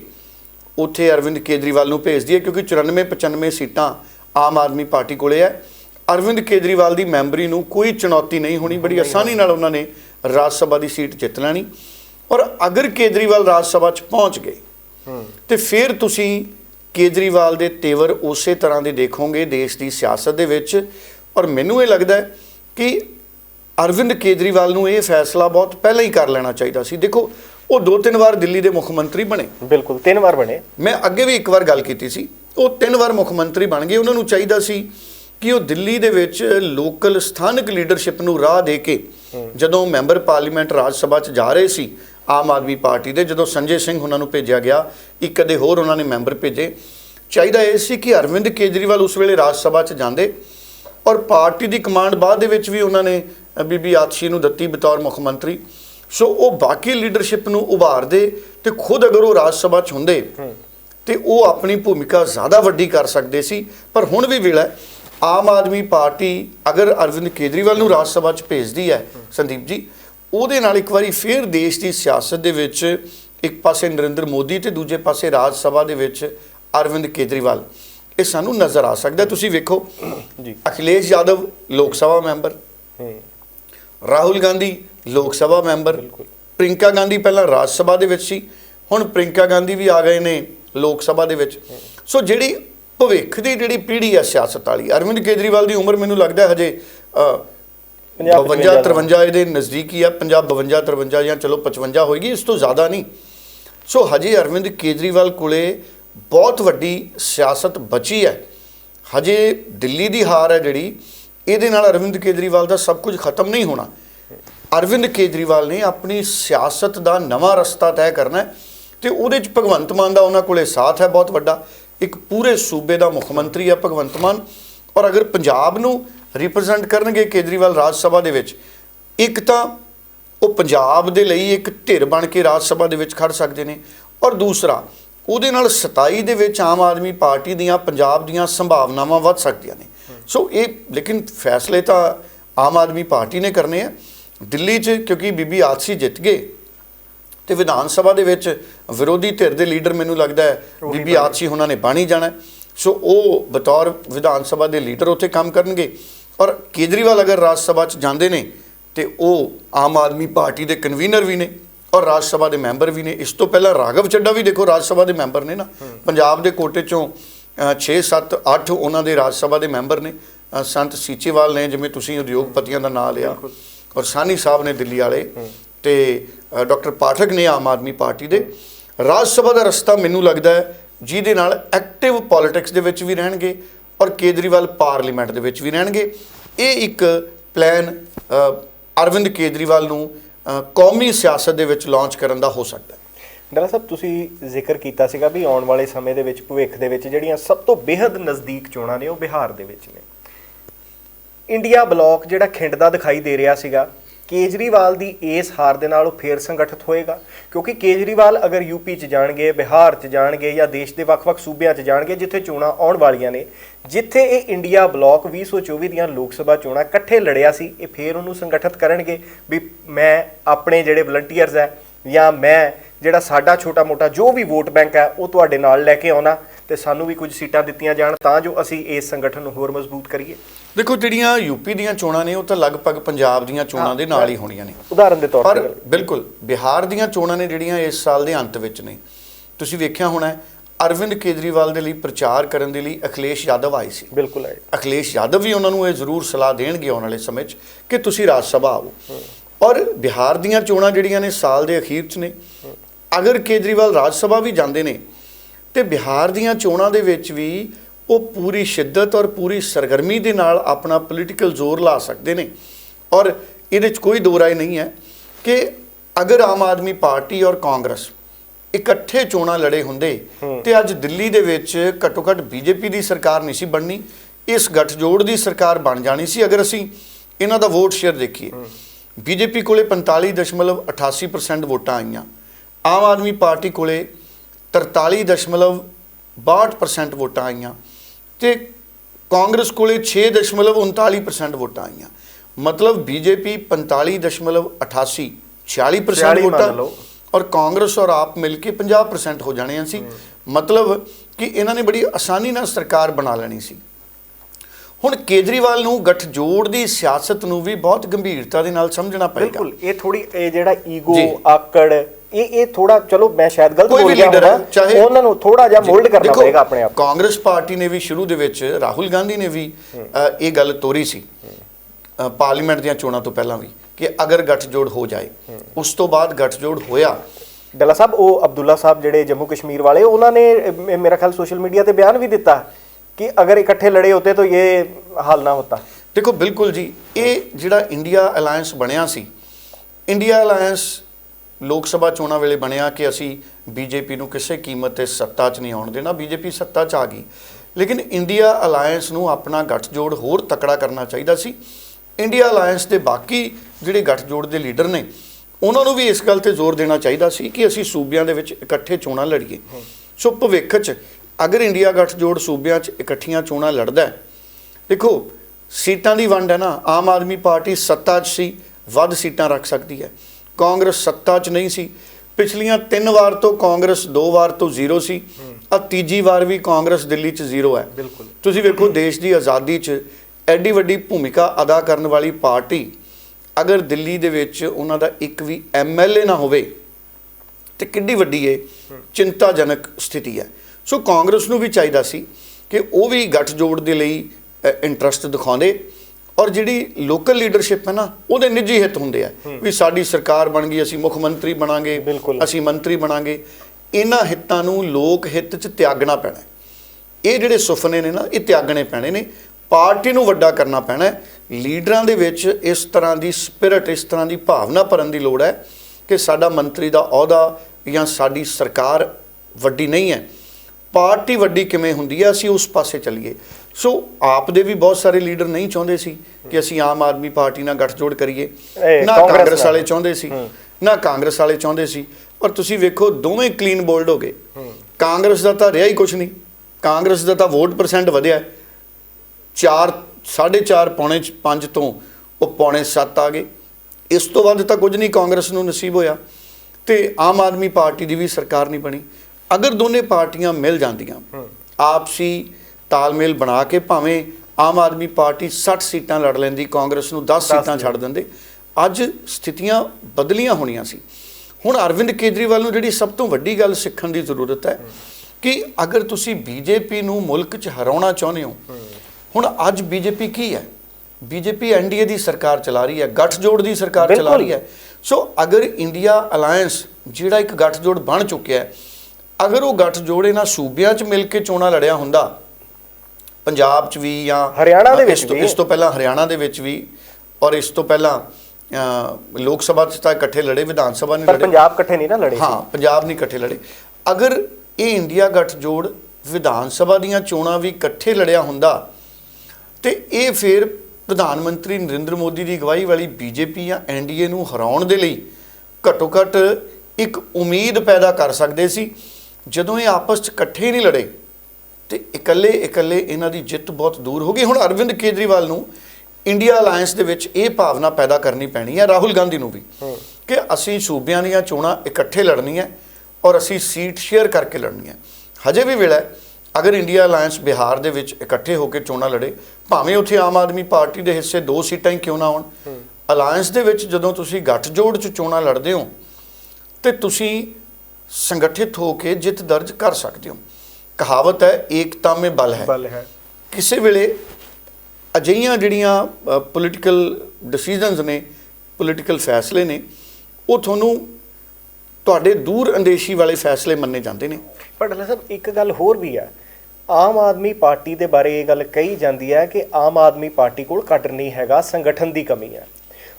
ਉੱਥੇ ਅਰਵਿੰਦ ਕੇਜਰੀਵਾਲ ਨੂੰ ਭੇਜ ਦਈਏ ਕਿਉਂਕਿ 94 95 ਸੀਟਾਂ ਆਮ ਆਦਮੀ ਪਾਰਟੀ ਕੋਲੇ ਹੈ। ਅਰਵਿੰਦ ਕੇਜਰੀਵਾਲ ਦੀ ਮੈਂਬਰੀ ਨੂੰ ਕੋਈ ਚੁਣੌਤੀ ਨਹੀਂ ਹੋਣੀ ਬੜੀ ਆਸਾਨੀ ਨਾਲ ਉਹਨਾਂ ਨੇ ਰਾਜ ਸਭਾ ਦੀ ਸੀਟ ਜਿੱਤ ਲੈਣੀ। ਔਰ ਅਗਰ ਕੇਜਰੀਵਾਲ ਰਾਜ ਸਭਾ 'ਚ ਪਹੁੰਚ ਗਏ ਤੇ ਫਿਰ ਤੁਸੀਂ ਕੇਜਰੀਵਾਲ ਦੇ ਤੇਵਰ ਉਸੇ ਤਰ੍ਹਾਂ ਦੇ ਦੇਖੋਗੇ ਦੇਸ਼ ਦੀ ਸਿਆਸਤ ਦੇ ਵਿੱਚ। ਔਰ ਮੈਨੂੰ ਇਹ ਲੱਗਦਾ ਹੈ ਕਿ ਅਰਵਿੰਦ ਕੇਜਰੀਵਾਲ ਨੂੰ ਇਹ ਫੈਸਲਾ ਬਹੁਤ ਪਹਿਲਾਂ ਹੀ ਕਰ ਲੈਣਾ ਚਾਹੀਦਾ ਸੀ। ਦੇਖੋ ਉਹ ਦੋ ਤਿੰਨ ਵਾਰ ਦਿੱਲੀ ਦੇ ਮੁੱਖ ਮੰਤਰੀ ਬਣੇ। ਬਿਲਕੁਲ ਤਿੰਨ ਵਾਰ ਬਣੇ। ਮੈਂ ਅੱਗੇ ਵੀ ਇੱਕ ਵਾਰ ਗੱਲ ਕੀਤੀ ਸੀ। ਉਹ ਤਿੰਨ ਵਾਰ ਮੁੱਖ ਮੰਤਰੀ ਬਣ ਗਏ। ਉਹਨਾਂ ਨੂੰ ਚਾਹੀਦਾ ਸੀ ਕਿ ਉਹ ਦਿੱਲੀ ਦੇ ਵਿੱਚ ਲੋਕਲ ਸਥਾਨਕ ਲੀਡਰਸ਼ਿਪ ਨੂੰ ਰਾਹ ਦੇ ਕੇ ਜਦੋਂ ਮੈਂਬਰ ਪਾਰਲੀਮੈਂਟ ਰਾਜ ਸਭਾ 'ਚ ਜਾ ਰਹੇ ਸੀ ਆਮ ਆਦਮੀ ਪਾਰਟੀ ਦੇ ਜਦੋਂ ਸੰਜੇ ਸਿੰਘ ਉਹਨਾਂ ਨੂੰ ਭੇਜਿਆ ਗਿਆ ਇੱਕ ਕਦੇ ਹੋਰ ਉਹਨਾਂ ਨੇ ਮੈਂਬਰ ਭੇਜੇ। ਚਾਹੀਦਾ ਇਹ ਸੀ ਕਿ ਅਰਵਿੰਦ ਕੇਜਰੀਵਾਲ ਉਸ ਵੇਲੇ ਰਾਜ ਸਭਾ 'ਚ ਜਾਂਦੇ ਔਰ ਪਾਰਟੀ ਦੀ ਕਮਾਂਡ ਬਾਅਦ ਦੇ ਵਿੱਚ ਵੀ ਉਹਨਾਂ ਨੇ ਬੀਬੀ ਆਤਸ਼ੀ ਨੂੰ ਦਿੱਤੀ ਬਤੌਰ ਮੁੱਖ ਮੰਤਰੀ। ਸੋ ਉਹ ਬਾਕੀ ਲੀਡਰਸ਼ਿਪ ਨੂੰ ਉਭਾਰਦੇ ਤੇ ਖੁਦ ਅਗਰ ਉਹ ਰਾਜ ਸਭਾ 'ਚ ਹੁੰਦੇ ਤੇ ਉਹ ਆਪਣੀ ਭੂਮਿਕਾ ਜ਼ਿਆਦਾ ਵੱਡੀ ਕਰ ਸਕਦੇ ਸੀ। ਪਰ ਹੁਣ ਵੀ ਵੇਲਾ ਆਮ ਆਦਮੀ ਪਾਰਟੀ ਅਗਰ ਅਰਵਿੰਦ ਕੇਜਰੀਵਾਲ ਨੂੰ ਰਾਜ ਸਭਾ 'ਚ ਭੇਜਦੀ ਹੈ ਸੰਦੀਪ ਜੀ ਉਹਦੇ ਨਾਲ ਇੱਕ ਵਾਰੀ ਫਿਰ ਦੇਸ਼ ਦੀ ਸਿਆਸਤ ਦੇ ਵਿੱਚ ਇੱਕ ਪਾਸੇ ਨਰਿੰਦਰ ਮੋਦੀ ਤੇ ਦੂਜੇ ਪਾਸੇ ਰਾਜ ਸਭਾ ਦੇ ਵਿੱਚ ਅਰਵਿੰਦ ਕੇਜਰੀਵਾਲ। ਇਹ ਸਾਨੂੰ ਨਜ਼ਰ ਆ ਸਕਦਾ। ਤੁਸੀਂ ਵੇਖੋ ਜੀ। ਅਖਿਲੇਸ਼ ਯਾਦਵ ਲੋਕ ਸਭਾ ਮੈਂਬਰ ਹੂੰ। ਰਾਹੁਲ ਗਾਂਧੀ ਲੋਕ ਸਭਾ ਮੈਂਬਰ ਬਿਲਕੁਲ। ਪ੍ਰਿੰਕਾ ਗਾਂਧੀ ਪਹਿਲਾਂ ਰਾਜ ਸਭਾ ਦੇ ਵਿੱਚ ਸੀ ਹੁਣ ਪ੍ਰਿੰਕਾ ਗਾਂਧੀ ਵੀ ਆ ਗਏ ਨੇ ਲੋਕ ਸਭਾ ਦੇ ਵਿੱਚ। ਸੋ ਜਿਹੜੀ ਭਵਿੱਖ ਦੀ ਜਿਹੜੀ ਪੀੜ੍ਹੀ ਹੈ ਸਿਆਸਤ ਵਾਲੀ ਅਰਵਿੰਦ ਕੇਜਰੀਵਾਲ ਦੀ ਉਮਰ ਮੈਨੂੰ ਲੱਗਦਾ ਹਜੇ 52 53 ਇਹਦੇ ਨਜ਼ਦੀਕ ਹੀ ਆ ਪੰਜਾਬ 52 53 ਜਾਂ ਚਲੋ 55 ਹੋਏਗੀ ਇਸ ਤੋਂ ਜ਼ਿਆਦਾ ਨਹੀਂ। ਸੋ ਹਜੇ ਅਰਵਿੰਦ ਕੇਜਰੀਵਾਲ ਕੋਲੇ ਬਹੁਤ ਵੱਡੀ ਸਿਆਸਤ ਬਚੀ ਹੈ। ਹਜੇ ਦਿੱਲੀ ਦੀ ਹਾਰ ਹੈ ਜਿਹੜੀ ਇਹਦੇ ਨਾਲ ਅਰਵਿੰਦ ਕੇਜਰੀਵਾਲ ਦਾ ਸਭ ਕੁਝ ਖਤਮ ਨਹੀਂ ਹੋਣਾ। ਅਰਵਿੰਦ ਕੇਜਰੀਵਾਲ ਨੇ ਆਪਣੀ ਸਿਆਸਤ ਦਾ ਨਵਾਂ ਰਸਤਾ ਤੈਅ ਕਰਨਾ ਤੇ ਉਹਦੇ ਚ ਭਗਵੰਤ ਮਾਨ ਦਾ ਉਹਨਾਂ ਕੋਲੇ ਸਾਥ ਹੈ ਬਹੁਤ ਵੱਡਾ। ਇੱਕ ਪੂਰੇ ਸੂਬੇ ਦਾ ਮੁੱਖ ਮੰਤਰੀ ਹੈ ਭਗਵੰਤ ਮਾਨ। ਔਰ ਅਗਰ ਪੰਜਾਬ ਨੂੰ ਰਿਪਰੈਜ਼ੈਂਟ ਕਰਨਗੇ ਕੇਜਰੀਵਾਲ ਰਾਜ ਸਭਾ ਦੇ ਵਿੱਚ ਇੱਕ ਤਾਂ ਉਹ ਪੰਜਾਬ ਦੇ ਲਈ ਇੱਕ ਧਿਰ ਬਣ ਕੇ ਰਾਜ ਸਭਾ ਦੇ ਵਿੱਚ ਖੜ ਸਕਦੇ ਨੇ ਔਰ ਦੂਸਰਾ ਉਹਦੇ ਨਾਲ 27 ਦੇ ਵਿੱਚ ਆਮ ਆਦਮੀ ਪਾਰਟੀ ਦੀਆਂ ਪੰਜਾਬ ਦੀਆਂ ਸੰਭਾਵਨਾਵਾਂ ਵੱਧ ਸਕਦੀਆਂ ਨੇ ਸੋ ਇਹ ਲੇਕਿਨ ਫੈਸਲੇ ਤਾਂ ਆਮ ਆਦਮੀ ਪਾਰਟੀ ਨੇ ਕਰਨੇ ਆ ਦਿੱਲੀ 'ਚ ਕਿਉਂਕਿ ਬੀਬੀ ਆਤਸੀ ਜਿੱਤ ਗਏ ਤੇ ਵਿਧਾਨ ਸਭਾ ਦੇ ਵਿੱਚ ਵਿਰੋਧੀ ਧਿਰ ਦੇ ਲੀਡਰ ਮੈਨੂੰ ਲੱਗਦਾ ਹੈ ਬੀਬੀ। ਆਤਸੀ ਉਹਨਾਂ ਨੇ ਬਾਣੀ ਜਾਣਾ। ਸੋ ਉਹ ਬਤੌਰ ਵਿਧਾਨ ਸਭਾ ਦੇ ਲੀਡਰ ਉੱਥੇ ਕੰਮ ਕਰਨਗੇ ਔਰ ਕੇਜਰੀਵਾਲ ਅਗਰ ਰਾਜ ਸਭਾ 'ਚ ਜਾਂਦੇ ਨੇ ਤੇ ਉਹ ਆਮ ਆਦਮੀ ਪਾਰਟੀ ਦੇ ਕਨਵੀਨਰ ਵੀ ਨੇ ਔਰ ਰਾਜ ਸਭਾ ਦੇ ਮੈਂਬਰ ਵੀ ਨੇ। ਇਸ ਤੋਂ ਪਹਿਲਾਂ ਰਾਘਵ ਚੱਡਾ ਵੀ ਦੇਖੋ ਰਾਜ ਸਭਾ ਦੇ ਮੈਂਬਰ ਨੇ ਨਾ। ਪੰਜਾਬ ਦੇ ਕੋਟੇ ਚੋਂ 6 7 8 ਉਹਨਾਂ ਦੇ ਰਾਜ ਸਭਾ ਦੇ ਮੈਂਬਰ ਨੇ। ਸੰਤ ਸੀਚੇਵਾਲ ਨੇ ਜਿਵੇਂ ਤੁਸੀਂ ਉਦਯੋਗਪਤੀਆਂ ਦਾ ਨਾਮ ਲਿਆ। ਔਰ ਸਾਨੀ ਸਾਹਿਬ ਨੇ ਦਿੱਲੀ ਵਾਲੇ ਤੇ ਡਾਕਟਰ ਪਾਠਕ ਨੇ ਆਮ ਆਦਮੀ ਪਾਰਟੀ ਦੇ। ਰਾਜ ਸਭਾ ਦਾ ਰਸਤਾ ਮੈਨੂੰ ਲੱਗਦਾ ਹੈ ਜਿਹਦੇ ਨਾਲ ਐਕਟਿਵ ਪੋਲਿਟਿਕਸ ਦੇ ਵਿੱਚ ਵੀ ਰਹਿਣਗੇ। ਔਰ ਕੇਜਰੀਵਾਲ ਪਾਰਲੀਮੈਂਟ ਦੇ ਵਿੱਚ ਵੀ ਰਹਿਣਗੇ। ਇਹ ਇੱਕ ਪਲਾਨ ਅਰਵਿੰਦ ਕੇਜਰੀਵਾਲ ਨੂੰ ਕੌਮੀ ਸਿਆਸਤ ਦੇ ਵਿੱਚ ਲਾਂਚ ਕਰਨ ਦਾ ਹੋ ਸਕਦਾ ਹੈ। ਡਾਲਾ ਸਾਹਿਬ, ਤੁਸੀਂ ਜ਼ਿਕਰ ਕੀਤਾ ਸੀਗਾ ਵੀ ਆਉਣ ਵਾਲੇ ਸਮੇਂ ਦੇ ਵਿੱਚ, ਭਵਿੱਖ ਦੇ ਵਿੱਚ ਜਿਹੜੀਆਂ ਸਭ ਤੋਂ ਬੇਹੱਦ ਨਜ਼ਦੀਕ ਚੋਣਾਂ ਨੇ, ਉਹ ਬਿਹਾਰ ਦੇ ਵਿੱਚ ਨੇ। ਇੰਡੀਆ ਬਲਾਕ ਜਿਹੜਾ ਖਿੰਡਦਾ ਦਿਖਾਈ ਦੇ ਰਿਹਾ ਸੀਗਾ ਕੇਜਰੀਵਾਲ ਦੀ ਇਸ ਹਾਰ ਦੇ ਨਾਲ ਉਹ ਫੇਰ ਸੰਗਠਿਤ ਹੋਏਗਾ। ਕਿਉਂਕਿ ਕੇਜਰੀਵਾਲ ਅਗਰ ਯੂਪੀ 'ਚ ਜਾਣਗੇ, ਬਿਹਾਰ 'ਚ ਜਾਣਗੇ ਜਾਂ ਦੇਸ਼ ਦੇ ਵੱਖ-ਵੱਖ ਸੂਬਿਆਂ 'ਚ ਜਾਣਗੇ, ਜਿੱਥੇ ਚੋਣਾਂ ਆਉਣ ਵਾਲੀਆਂ ਨੇ, ਜਿੱਥੇ ਇਹ ਇੰਡੀਆ ਬਲਾਕ 2024 ਦੀਆਂ ਲੋਕ ਸਭਾ ਚੋਣਾਂ ਇਕੱਠੇ ਲੜਿਆ ਸੀ, ਇਹ ਫੇਰ ਉਹਨੂੰ ਸੰਗਠਿਤ ਕਰਨਗੇ ਵੀ ਮੈਂ ਆਪਣੇ ਜਿਹੜੇ ਵਲੰਟੀਅਰਸ ਹੈ ਜਾਂ ਮੈਂ ਜਿਹੜਾ ਸਾਡਾ ਛੋਟਾ-ਮੋਟਾ ਜੋ ਵੀ ਵੋਟ ਬੈਂਕ ਹੈ, ਉਹ ਤੁਹਾਡੇ ਨਾਲ ਲੈ ਕੇ ਆਉਣਾ ਤੇ ਸਾਨੂੰ ਵੀ ਕੁਝ ਸੀਟਾਂ ਦਿੱਤੀਆਂ ਜਾਣ ਤਾਂ ਜੋ ਅਸੀਂ ਇਸ ਸੰਗਠਨ ਨੂੰ ਹੋਰ ਮਜ਼ਬੂਤ ਕਰੀਏ। ਦੇਖੋ ਜਿਹੜੀਆਂ ਯੂਪੀ ਦੀਆਂ ਚੋਣਾਂ ਨੇ ਉਹ ਤਾਂ ਲਗਭਗ ਪੰਜਾਬ ਦੀਆਂ ਚੋਣਾਂ ਦੇ ਨਾਲ ਹੀ ਹੋਣੀਆਂ ਨੇ। ਉਦਾਹਰਨ ਦੇ ਤੌਰ ਤੇ ਬਿਲਕੁਲ ਬਿਹਾਰ ਦੀਆਂ ਚੋਣਾਂ ਨੇ ਜਿਹੜੀਆਂ ਇਸ ਸਾਲ ਦੇ ਅੰਤ ਵਿੱਚ ਨੇ। ਤੁਸੀਂ ਵੇਖਿਆ ਹੋਣਾ ਅਰਵਿੰਦ ਕੇਜਰੀਵਾਲ ਦੇ ਲਈ ਪ੍ਰਚਾਰ ਕਰਨ ਦੇ ਲਈ ਅਖਿਲੇਸ਼ ਯਾਦਵ ਆਏ ਸੀ। ਬਿਲਕੁਲ ਹੈ ਅਖਿਲੇਸ਼ ਯਾਦਵ ਵੀ ਉਹਨਾਂ ਨੂੰ ਇਹ ਜ਼ਰੂਰ ਸਲਾਹ ਦੇਣਗੇ ਆਉਣ ਵਾਲੇ ਸਮੇਂ 'ਚ ਕਿ ਤੁਸੀਂ ਰਾਜ ਸਭਾ ਆਓ। ਔਰ ਬਿਹਾਰ ਦੀਆਂ ਚੋਣਾਂ ਜਿਹੜੀਆਂ ਨੇ ਸਾਲ ਦੇ ਅਖੀਰ 'ਚ ਨੇ ਅਗਰ ਕੇਜਰੀਵਾਲ ਰਾਜ ਸਭਾ ਵੀ ਜਾਂਦੇ ਨੇ ਤੇ ਬਿਹਾਰ ਦੀਆਂ ਚੋਣਾਂ ਦੇ ਵਿੱਚ ਵੀ ਉਹ ਪੂਰੀ ਸ਼ਿੱਦਤ ਔਰ ਪੂਰੀ ਸਰਗਰਮੀ ਦੇ ਨਾਲ ਆਪਣਾ ਪੋਲੀਟੀਕਲ ਜ਼ੋਰ ਲਾ ਸਕਦੇ ਨੇ। ਔਰ ਇਹਦੇ 'ਚ ਕੋਈ ਦੋ ਰਾਏ ਨਹੀਂ ਹੈ ਕਿ ਅਗਰ ਆਮ ਆਦਮੀ ਪਾਰਟੀ ਔਰ ਕਾਂਗਰਸ ਇਕੱਠੇ ਚੋਣਾਂ ਲੜੇ ਹੁੰਦੇ ਤੇ ਅੱਜ ਦਿੱਲੀ ਦੇ ਵਿੱਚ ਘੱਟੋ ਘੱਟ ਬੀਜੇਪੀ ਦੀ ਸਰਕਾਰ ਨਹੀਂ ਸੀ ਬਣਨੀ ਇਸ ਗੱਠਜੋੜ ਦੀ ਸਰਕਾਰ ਬਣ ਜਾਣੀ ਸੀ। ਅਗਰ ਅਸੀਂ ਇਹਨਾਂ ਦਾ ਵੋਟ ਸ਼ੇਅਰ ਦੇਖੀਏ ਬੀਜੇਪੀ ਕੋਲੇ 45.88% ਵੋਟਾਂ ਆਈਆਂ ਆਮ ਆਦਮੀ ਪਾਰਟੀ ਕੋਲੇ 43.62% ਵੋਟਾਂ ਆਈਆਂ ਤੇ ਕਾਂਗਰਸ ਕੋਲੇ 6.39% ਵੋਟਾਂ ਆਈਆਂ। ਮਤਲਬ ਬੀਜੇਪੀ 45.88 46% 46 ਵੋਟਾਂ। ਔਰ ਕਾਂਗਰਸ ਔਰ ਆਪ ਮਿਲ ਕੇ 50% ਹੋ ਜਾਣੀਆਂ ਸੀ। ਮਤਲਬ ਕਿ ਇਹਨਾਂ ਨੇ ਬੜੀ ਆਸਾਨੀ ਨਾਲ ਸਰਕਾਰ ਬਣਾ ਲੈਣੀ ਸੀ। ਹੁਣ ਕੇਜਰੀਵਾਲ ਨੂੰ ਗੱਠਜੋੜ ਦੀ ਸਿਆਸਤ ਨੂੰ ਵੀ ਬਹੁਤ ਗੰਭੀਰਤਾ ਦੇ ਨਾਲ ਸਮਝਣਾ ਪਏਗਾ। ਬਿਲਕੁਲ ਇਹ ਥੋੜੀ ਇਹ ਜਿਹੜਾ ਈਗੋ। ਆਕੜ ਇਹ ਇਹ ਥੋੜਾ ਚਲੋ ਮੈਂ ਸ਼ਾਇਦ ਗਲਤ ਬੋਲ ਗਿਆ ਹੈ ਉਹਨਾਂ ਨੂੰ ਥੋੜਾ ਜਿਹਾ ਮੋਲਡ ਕਰਨਾ ਪਏਗਾ ਆਪਣੇ ਆਪ ਕਾਂਗਰਸ ਪਾਰਟੀ ਨੇ ਵੀ ਸ਼ੁਰੂ ਦੇ ਵਿੱਚ ਰਾਹੁਲ ਗਾਂਧੀ ਨੇ ਵੀ ਇਹ ਗੱਲ ਤੋਰੀ ਸੀ ਪਾਰਲੀਮੈਂਟ ਦੀਆਂ ਚੋਣਾਂ ਤੋਂ ਪਹਿਲਾਂ ਵੀ ਕਿ ਅਗਰ ਗੱਠਜੋੜ ਹੋ ਜਾਏ ਉਸ ਤੋਂ ਬਾਅਦ ਗੱਠਜੋੜ ਹੋਇਆ। ਡੱਲਾ ਸਾਹਿਬ ਉਹ ਅਬਦੁੱਲਾ ਸਾਹਿਬ ਜਿਹੜੇ ਜੰਮੂ ਕਸ਼ਮੀਰ ਵਾਲੇ ਉਹਨਾਂ ਨੇ ਮੇਰਾ ਖਿਆਲ ਸੋਸ਼ਲ ਮੀਡੀਆ ਤੇ ਬਿਆਨ ਵੀ ਦਿੱਤਾ ਕਿ ਅਗਰ ਇਕੱਠੇ ਲੜੇ ਹੋਤੇ ਤਾਂ ਇਹ ਹੱਲ ਨਾ ਹੋਤਾ ਦੇਖੋ ਬਿਲਕੁਲ ਜੀ ਇਹ ਜਿਹੜਾ ਇੰਡੀਆ ਅਲਾਈਅੰਸ ਬਣਿਆ ਸੀ ਇੰਡੀਆ ਅਲਾਈਅੰਸ ਲੋਕ ਸਭਾ ਚੋਣਾਂ ਵੇਲੇ ਬਣਿਆ ਕਿ ਅਸੀਂ ਬੀਜੇਪੀ ਨੂੰ ਕਿਸੇ ਕੀਮਤ ਤੇ ਸੱਤਾ 'ਚ ਨਹੀਂ ਆਉਣ ਦੇਣਾ, ਬੀਜੇਪੀ ਸੱਤਾ 'ਚ ਆ ਗਈ। ਲੇਕਿਨ ਇੰਡੀਆ ਅਲਾਈਅੰਸ ਨੂੰ ਆਪਣਾ ਗੱਠਜੋੜ ਹੋਰ ਤਕੜਾ ਕਰਨਾ ਚਾਹੀਦਾ ਸੀ। ਇੰਡੀਆ ਅਲਾਈਅੰਸ ਦੇ ਬਾਕੀ ਜਿਹੜੇ ਗੱਠਜੋੜ ਦੇ ਲੀਡਰ ਨੇ, ਉਹਨਾਂ ਨੂੰ ਵੀ ਇਸ ਗੱਲ ਤੇ ਜ਼ੋਰ ਦੇਣਾ ਚਾਹੀਦਾ ਸੀ ਕਿ ਅਸੀਂ ਸੂਬਿਆਂ ਦੇ ਵਿੱਚ ਇਕੱਠੇ ਚੋਣਾਂ ਲੜੀਏ। ਸੋ ਭਵਿੱਖ 'ਚ ਅਗਰ ਇੰਡੀਆ ਗੱਠਜੋੜ ਸੂਬਿਆਂ 'ਚ ਇਕੱਠੀਆਂ ਚੋਣਾਂ ਲੜਦਾ ਹੈ, ਦੇਖੋ, ਸੀਟਾਂ ਦੀ ਵੰਡ ਹੈ ਨਾ, ਆਮ ਆਦਮੀ ਪਾਰਟੀ ਸੱਤਾ 'ਚ ਸੀ, ਵੱਧ ਸੀਟਾਂ ਰੱਖ ਸਕਦੀ ਹੈ। ਕਾਂਗਰਸ ਸੱਤਾ 'ਚ ਨਹੀਂ ਸੀ। ਪਿਛਲੀਆਂ ਤਿੰਨ ਵਾਰ ਤੋਂ ਕਾਂਗਰਸ ਦੋ ਵਾਰ ਤੋਂ ਜ਼ੀਰੋ ਸੀ। ਆ ਤੀਜੀ ਵਾਰ ਵੀ ਕਾਂਗਰਸ ਦਿੱਲੀ 'ਚ ਜ਼ੀਰੋ ਹੈ। ਬਿਲਕੁਲ। ਤੁਸੀਂ ਵੇਖੋ ਦੇਸ਼ ਦੀ ਆਜ਼ਾਦੀ 'ਚ ਐਡੀ ਵੱਡੀ ਭੂਮਿਕਾ ਅਦਾ ਕਰਨ ਵਾਲੀ ਪਾਰਟੀ ਅਗਰ ਦਿੱਲੀ ਦੇ ਵਿੱਚ ਉਹਨਾਂ ਦਾ ਇੱਕ ਵੀ ਐਮਐਲਏ ਨਾ ਹੋਵੇ ਤੇ ਕਿੰਨੀ ਵੱਡੀ ਇਹ ਚਿੰਤਾਜਨਕ ਸਥਿਤੀ ਹੈ। ਸੋ ਕਾਂਗਰਸ ਨੂੰ ਵੀ ਚਾਹੀਦਾ ਸੀ ਕਿ ਉਹ ਵੀ ਗੱਠਜੋੜ ਦੇ ਲਈ ਇੰਟਰਸਟ ਦਿਖਾਉਂਦੇ। ਔਰ ਜਿਹੜੀ ਲੋਕਲ ਲੀਡਰਸ਼ਿਪ ਹੈ ਨਾ ਉਹਦੇ ਨਿੱਜੀ ਹਿੱਤ ਹੁੰਦੇ ਆ। ਵੀ ਸਾਡੀ ਸਰਕਾਰ ਬਣ ਗਈ ਅਸੀਂ ਮੁੱਖ ਮੰਤਰੀ ਬਣਾਂਗੇ। ਅਸੀਂ ਮੰਤਰੀ ਬਣਾਂਗੇ। ਇਹਨਾਂ ਹਿੱਤਾਂ ਨੂੰ ਲੋਕ ਹਿੱਤ 'ਚ ਤਿਆਗਣਾ ਪੈਣਾ। ਇਹ ਜਿਹੜੇ ਸੁਪਨੇ ਨੇ ਨਾ ਇਹ ਤਿਆਗਣੇ ਪੈਣੇ ਨੇ। ਪਾਰਟੀ ਨੂੰ ਵੱਡਾ ਕਰਨਾ ਪੈਣਾ ਲੀਡਰਾਂ ਦੇ ਵਿੱਚ ਇਸ ਤਰ੍ਹਾਂ ਦੀ ਸਪਿਰਿਟ ਇਸ ਤਰ੍ਹਾਂ ਦੀ ਭਾਵਨਾ ਭਰਨ ਦੀ ਲੋੜ ਹੈ ਕਿ ਸਾਡਾ ਮੰਤਰੀ ਦਾ ਅਹੁਦਾ ਜਾਂ ਸਾਡੀ ਸਰਕਾਰ ਵੱਡੀ ਨਹੀਂ ਹੈ। ਪਾਰਟੀ ਵੱਡੀ ਕਿਵੇਂ ਹੁੰਦੀ ਹੈ ਅਸੀਂ ਉਸ ਪਾਸੇ ਚੱਲੀਏ। ਸੋ ਆਪ ਦੇ ਵੀ ਬਹੁਤ ਸਾਰੇ ਲੀਡਰ ਨਹੀਂ ਚਾਹੁੰਦੇ ਸੀ ਕਿ ਅਸੀਂ ਆਮ ਆਦਮੀ ਪਾਰਟੀ ਨਾਲ ਗੱਠਜੋੜ ਕਰੀਏ। ਨਾ ਕਾਂਗਰਸ। ਵਾਲੇ। ਚਾਹੁੰਦੇ ਸੀ ਨਾ ਕਾਂਗਰਸ ਵਾਲੇ ਚਾਹੁੰਦੇ ਸੀ। ਪਰ ਤੁਸੀਂ ਵੇਖੋ ਦੋਵੇਂ ਕਲੀਨ ਬੋਲਡ ਹੋ ਗਏ। ਕਾਂਗਰਸ ਦਾ ਤਾਂ ਰਿਹਾ ਹੀ ਕੁਝ ਨਹੀਂ। ਕਾਂਗਰਸ ਦਾ ਤਾਂ ਵੋਟ ਪਰਸੈਂਟ ਵਧਿਆ। 4 4.5 ਪੌਣੇ 5 ਤੋਂ ਉਹ ਪੌਣੇ 7 ਆ ਗਏ। ਇਸ ਤੋਂ ਵੱਧ ਤਾਂ ਕੁਝ ਨਹੀਂ ਕਾਂਗਰਸ ਨੂੰ ਨਸੀਬ ਹੋਇਆ। ਤੇ ਆਮ ਆਦਮੀ ਪਾਰਟੀ ਦੀ ਵੀ ਸਰਕਾਰ ਨਹੀਂ ਬਣੀ। ਅਗਰ ਦੋਨੇ ਪਾਰਟੀਆਂ ਮਿਲ ਜਾਂਦੀਆਂ ਆਪਸੀ ਤਾਲਮੇਲ ਬਣਾ ਕੇ ਭਾਵੇਂ ਆਮ ਆਦਮੀ ਪਾਰਟੀ 60 ਸੀਟਾਂ ਲੜ ਲੈਂਦੀ ਕਾਂਗਰਸ ਨੂੰ 10 ਸੀਟਾਂ ਛੱਡ ਦਿੰਦੇ ਅੱਜ ਸਥਿਤੀਆਂ ਬਦਲੀਆਂ ਹੋਣੀਆਂ ਸੀ। ਹੁਣ ਅਰਵਿੰਦ ਕੇਜਰੀਵਾਲ ਨੂੰ ਜਿਹੜੀ ਸਭ ਤੋਂ ਵੱਡੀ ਗੱਲ ਸਿੱਖਣ ਦੀ ਜ਼ਰੂਰਤ ਹੈ ਕਿ ਅਗਰ ਤੁਸੀਂ ਬੀਜੇਪੀ ਨੂੰ ਮੁਲਕ 'ਚ ਹਰਾਉਣਾ ਚਾਹੁੰਦੇ ਹੋ ਹੁਣ ਅੱਜ ਬੀਜੇਪੀ ਕੀ ਹੈ? ਬੀਜੇਪੀ ਐਨਡੀਏ ਦੀ ਸਰਕਾਰ ਚਲਾ ਰਹੀ ਹੈ ਗੱਠਜੋੜ ਦੀ ਸਰਕਾਰ ਚਲਾ। ਰਹੀ ਹੈ। ਸੋ ਅਗਰ ਇੰਡੀਆ ਅਲਾਈਅੰਸ ਜਿਹੜਾ ਇੱਕ ਗੱਠਜੋੜ ਬਣ ਚੁੱਕਿਆ ਹੈ ਅਗਰ ਉਹ ਗੱਠਜੋੜ ਇਹਨਾਂ ਸੂਬਿਆਂ 'ਚ ਮਿਲ ਕੇ ਚੋਣਾਂ ਲੜਿਆ ਹੁੰਦਾ ਪੰਜਾਬ 'ਚ ਵੀ ਜਾਂ ਹਰਿਆਣਾ ਦੇ ਵਿੱਚ ਵੀ। ਇਸ ਤੋਂ ਪਹਿਲਾਂ ਹਰਿਆਣਾ ਦੇ ਵਿੱਚ ਵੀ ਔਰ ਇਸ ਤੋਂ ਪਹਿਲਾਂ ਲੋਕ ਸਭਾ 'ਚ ਤਾਂ ਇਕੱਠੇ ਲੜੇ ਵਿਧਾਨ ਸਭਾ ਨਹੀਂ ਪਰ ਲੜੇ ਪੰਜਾਬ ਇਕੱਠੇ ਨਹੀਂ ਨਾ ਲੜੇ। ਹਾਂ ਪੰਜਾਬ ਨਹੀਂ ਇਕੱਠੇ ਲੜੇ ਅਗਰ ਇਹ ਇੰਡੀਆ ਗੱਠਜੋੜ ਵਿਧਾਨ ਸਭਾ ਦੀਆਂ ਚੋਣਾਂ ਵੀ ਇਕੱਠੇ ਲੜਿਆ ਹੁੰਦਾ ਤੇ ਇਹ ਫਿਰ ਪ੍ਰਧਾਨ ਮੰਤਰੀ ਨਰਿੰਦਰ ਮੋਦੀ ਦੀ ਅਗਵਾਈ ਵਾਲੀ ਬੀਜੇਪੀ ਜਾਂ ਐਨਡੀਏ ਨੂੰ ਹਰਾਉਣ ਦੇ ਲਈ ਘੱਟੋ ਘੱਟ ਇੱਕ ਉਮੀਦ ਪੈਦਾ ਕਰ ਸਕਦੇ ਸੀ ਜਦੋਂ ਇਹ ਆਪਸ 'ਚ ਇਕੱਠੇ ਨਹੀਂ ਲੜੇ ਤੇ ਇਕੱਲੇ ਇਕੱਲੇ ਇਹਨਾਂ ਦੀ ਜਿੱਤ ਬਹੁਤ ਦੂਰ ਹੋ ਗਈ। ਹੁਣ ਅਰਵਿੰਦ ਕੇਜਰੀਵਾਲ ਨੂੰ ਇੰਡੀਆ ਅਲਾਈਅੰਸ ਦੇ ਵਿੱਚ ਇਹ ਭਾਵਨਾ ਪੈਦਾ ਕਰਨੀ ਪੈਣੀ ਹੈ ਰਾਹੁਲ ਗਾਂਧੀ ਨੂੰ ਵੀ ਕਿ ਅਸੀਂ ਸੂਬਿਆਂ ਦੀਆਂ ਚੋਣਾਂ ਇਕੱਠੇ ਲੜਨੀਆਂ ਔਰ ਅਸੀਂ ਸੀਟ ਸ਼ੇਅਰ ਕਰਕੇ ਲੜਨੀਆਂ ਹਜੇ ਵੀ ਵੇਲਾ ਹੈ ਅਗਰ ਇੰਡੀਆ ਅਲਾਈਅੰਸ ਬਿਹਾਰ ਦੇ ਵਿੱਚ ਇਕੱਠੇ ਹੋ ਕੇ ਚੋਣਾਂ ਲੜੇ ਭਾਵੇਂ ਉੱਥੇ ਆਮ ਆਦਮੀ ਪਾਰਟੀ ਦੇ ਹਿੱਸੇ ਦੋ ਸੀਟਾਂ ਹੀ ਕਿਉਂ ਨਾ ਹੋਣ ਅਲਾਈਅੰਸ ਦੇ ਵਿੱਚ ਜਦੋਂ ਤੁਸੀਂ ਗੱਠਜੋੜ 'ਚ ਚੋਣਾਂ ਲੜਦੇ ਹੋ ਤੇ ਤੁਸੀਂ ਸੰਗਠਿਤ ਹੋ ਕੇ ਜਿੱਤ ਦਰਜ ਕਰ ਸਕਦੇ ਹੋ। ਕਹਾਵਤ ਹੈ ਏਕਤਾ ਮੇ ਬਲ ਹੈ। ਬਲ ਹੈ। ਕਿਸੇ ਵੇਲੇ ਅਜਿਹੀਆਂ ਜਿਹੜੀਆਂ ਪੋਲੀਟੀਕਲ ਡਿਸੀਜਨਸ ਨੇ ਪੋਲੀਟੀਕਲ ਫੈਸਲੇ ਨੇ ਉਹ ਤੁਹਾਨੂੰ ਤੁਹਾਡੇ ਦੂਰ ਅੰਦੇਸ਼ੀ ਵਾਲੇ ਫੈਸਲੇ ਮੰਨੇ ਜਾਂਦੇ ਨੇ। ਪਰ ਡਾਕਟਰ ਸਾਹਿਬ ਇੱਕ ਗੱਲ ਹੋਰ ਵੀ ਆ। ਆਮ ਆਦਮੀ ਪਾਰਟੀ ਦੇ ਬਾਰੇ ਇਹ ਗੱਲ ਕਹੀ ਜਾਂਦੀ ਹੈ ਕਿ ਆਮ ਆਦਮੀ ਪਾਰਟੀ ਕੋਲ ਕੱਟ ਨਹੀਂ ਹੈਗਾ ਸੰਗਠਨ ਦੀ ਕਮੀ ਹੈ।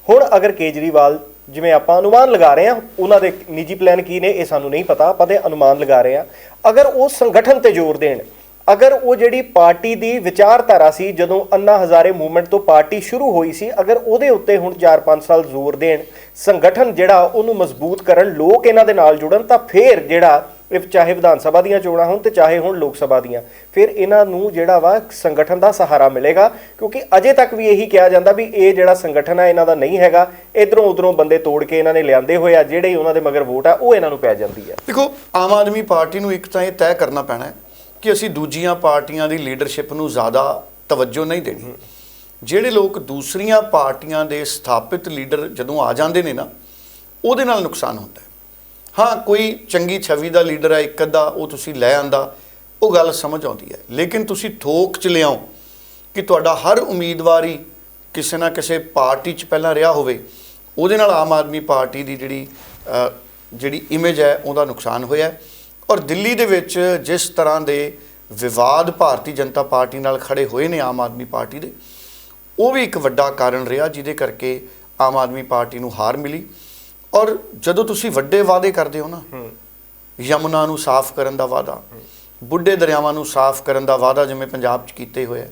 ਹੁਣ ਅਗਰ ਕੇਜਰੀਵਾਲ ਜਿਵੇਂ ਆਪਾਂ ਅਨੁਮਾਨ ਲਗਾ ਰਹੇ ਹਾਂ, ਉਹਨਾਂ ਦੇ ਨਿੱਜੀ ਪਲਾਨ ਕੀ ਨੇ ਇਹ ਸਾਨੂੰ ਨਹੀਂ ਪਤਾ, ਆਪਾਂ ਤੇ ਅਨੁਮਾਨ ਲਗਾ ਰਹੇ ਹਾਂ। ਅਗਰ ਉਹ ਸੰਗਠਨ ਤੇ ਜ਼ੋਰ ਦੇਣ, ਅਗਰ ਉਹ ਜਿਹੜੀ ਪਾਰਟੀ ਦੀ ਵਿਚਾਰਧਾਰਾ ਸੀ, ਜਦੋਂ ਅੰਨਾ ਹਜ਼ਾਰੇ ਮੂਵਮੈਂਟ ਤੋਂ ਪਾਰਟੀ ਸ਼ੁਰੂ ਹੋਈ ਸੀ, ਅਗਰ ਉਹਦੇ ਉੱਤੇ ਹੁਣ 4-5 ਸਾਲ ਜ਼ੋਰ ਦੇਣ, ਸੰਗਠਨ ਜਿਹੜਾ ਉਹਨੂੰ ਮਜ਼ਬੂਤ ਕਰਨ, ਲੋਕ ਇਹਨਾਂ ਦੇ ਨਾਲ ਜੁੜਨ, ਤਾਂ ਫੇਰ ਜਿਹੜਾ ਇਹ ਚਾਹੇ ਵਿਧਾਨ ਸਭਾ ਦੀਆਂ ਚੋਣਾਂ ਹੋਣ ਤੇ ਚਾਹੇ ਹੁਣ ਲੋਕ ਸਭਾ ਦੀਆਂ, ਫਿਰ ਇਹਨਾਂ ਨੂੰ ਜਿਹੜਾ ਵਾ ਸੰਗਠਨ ਦਾ ਸਹਾਰਾ ਮਿਲੇਗਾ, ਕਿਉਂਕਿ ਅਜੇ ਤੱਕ ਵੀ ਇਹੀ ਕਿਹਾ ਜਾਂਦਾ ਵੀ ਇਹ ਜਿਹੜਾ ਸੰਗਠਨ ਹੈ ਇਹਨਾਂ ਦਾ ਨਹੀਂ ਹੈਗਾ, ਇਧਰੋਂ ਉਧਰੋਂ ਬੰਦੇ ਤੋੜ ਕੇ ਇਹਨਾਂ ਨੇ ਲਿਆਂਦੇ ਹੋਏ ਆ, ਜਿਹੜੇ ਉਹਨਾਂ ਦੇ ਮਗਰ ਵੋਟ ਆ, ਉਹ ਇਹਨਾਂ ਨੂੰ ਪੈ ਜਾਂਦੀ ਹੈ ਦੇਖੋ, ਆਮ ਆਦਮੀ ਪਾਰਟੀ ਨੂੰ ਇੱਕ ਤਾਂ ਇਹ ਤੈਅ ਕਰਨਾ ਪੈਣਾ ਹੈ ਕਿ ਅਸੀਂ ਦੂਜੀਆਂ ਪਾਰਟੀਆਂ ਦੀ ਲੀਡਰਸ਼ਿਪ ਨੂੰ ਜ਼ਿਆਦਾ ਤਵੱਜੋ ਨਹੀਂ ਦੇਣੀ। ਜਿਹੜੇ ਲੋਕ ਦੂਸਰੀਆਂ ਪਾਰਟੀਆਂ ਦੇ ਸਥਾਪਿਤ ਲੀਡਰ ਜਦੋਂ ਆ ਜਾਂਦੇ ਨੇ ਨਾ, ਉਹਦੇ ਨਾਲ ਨੁਕਸਾਨ ਹੁੰਦਾ ਹੈ। ਹਾਂ, ਕੋਈ ਚੰਗੀ ਛਵੀ ਦਾ ਲੀਡਰ ਹੈ ਇੱਕ ਅੱਧਾ, ਉਹ ਤੁਸੀਂ ਲੈ ਆਂਦਾ। ਉਹ ਗੱਲ ਸਮਝ ਆਉਂਦੀ ਹੈ। ਲੇਕਿਨ ਤੁਸੀਂ ਥੋਕ ਚ ਲਿਆਓ ਕਿ ਤੁਹਾਡਾ ਹਰ ਉਮੀਦਵਾਰ ਹੀ ਕਿਸੇ ਨਾ ਕਿਸੇ ਪਾਰਟੀ ਚ ਪਹਿਲਾਂ ਰਿਹਾ ਹੋਵੇ। ਉਹਦੇ ਨਾਲ ਆਮ ਆਦਮੀ ਪਾਰਟੀ ਦੀ ਜਿਹੜੀ ਜਿਹੜੀ ਇਮੇਜ ਹੈ, ਉਹਦਾ ਨੁਕਸਾਨ ਹੋਇਆ ਔਰ ਦਿੱਲੀ ਦੇ ਵਿੱਚ ਜਿਸ ਤਰ੍ਹਾਂ ਦੇ ਵਿਵਾਦ ਭਾਰਤੀ ਜਨਤਾ ਪਾਰਟੀ ਨਾਲ ਖੜੇ ਹੋਏ ਨੇ ਆਮ ਆਦਮੀ ਪਾਰਟੀ ਦੇ, ਉਹ ਵੀ ਇੱਕ ਵੱਡਾ ਕਾਰਨ ਰਿਹਾ, ਜਿਹਦੇ ਕਰਕੇ ਆਮ ਆਦਮੀ ਪਾਰਟੀ ਨੂੰ ਹਾਰ ਮਿਲੀ। ਔਰ ਜਦੋਂ ਤੁਸੀਂ ਵੱਡੇ ਵਾਅਦੇ ਕਰਦੇ ਹੋ ਨਾ ਯਮੁਨਾ ਨੂੰ ਸਾਫ਼ ਕਰਨ ਦਾ ਵਾਅਦਾ ਬੁੱਢੇ ਦਰਿਆਵਾਂ ਨੂੰ ਸਾਫ਼ ਕਰਨ ਦਾ ਵਾਅਦਾ ਜਿਵੇਂ ਪੰਜਾਬ 'ਚ ਕੀਤੇ ਹੋਏ ਹੈ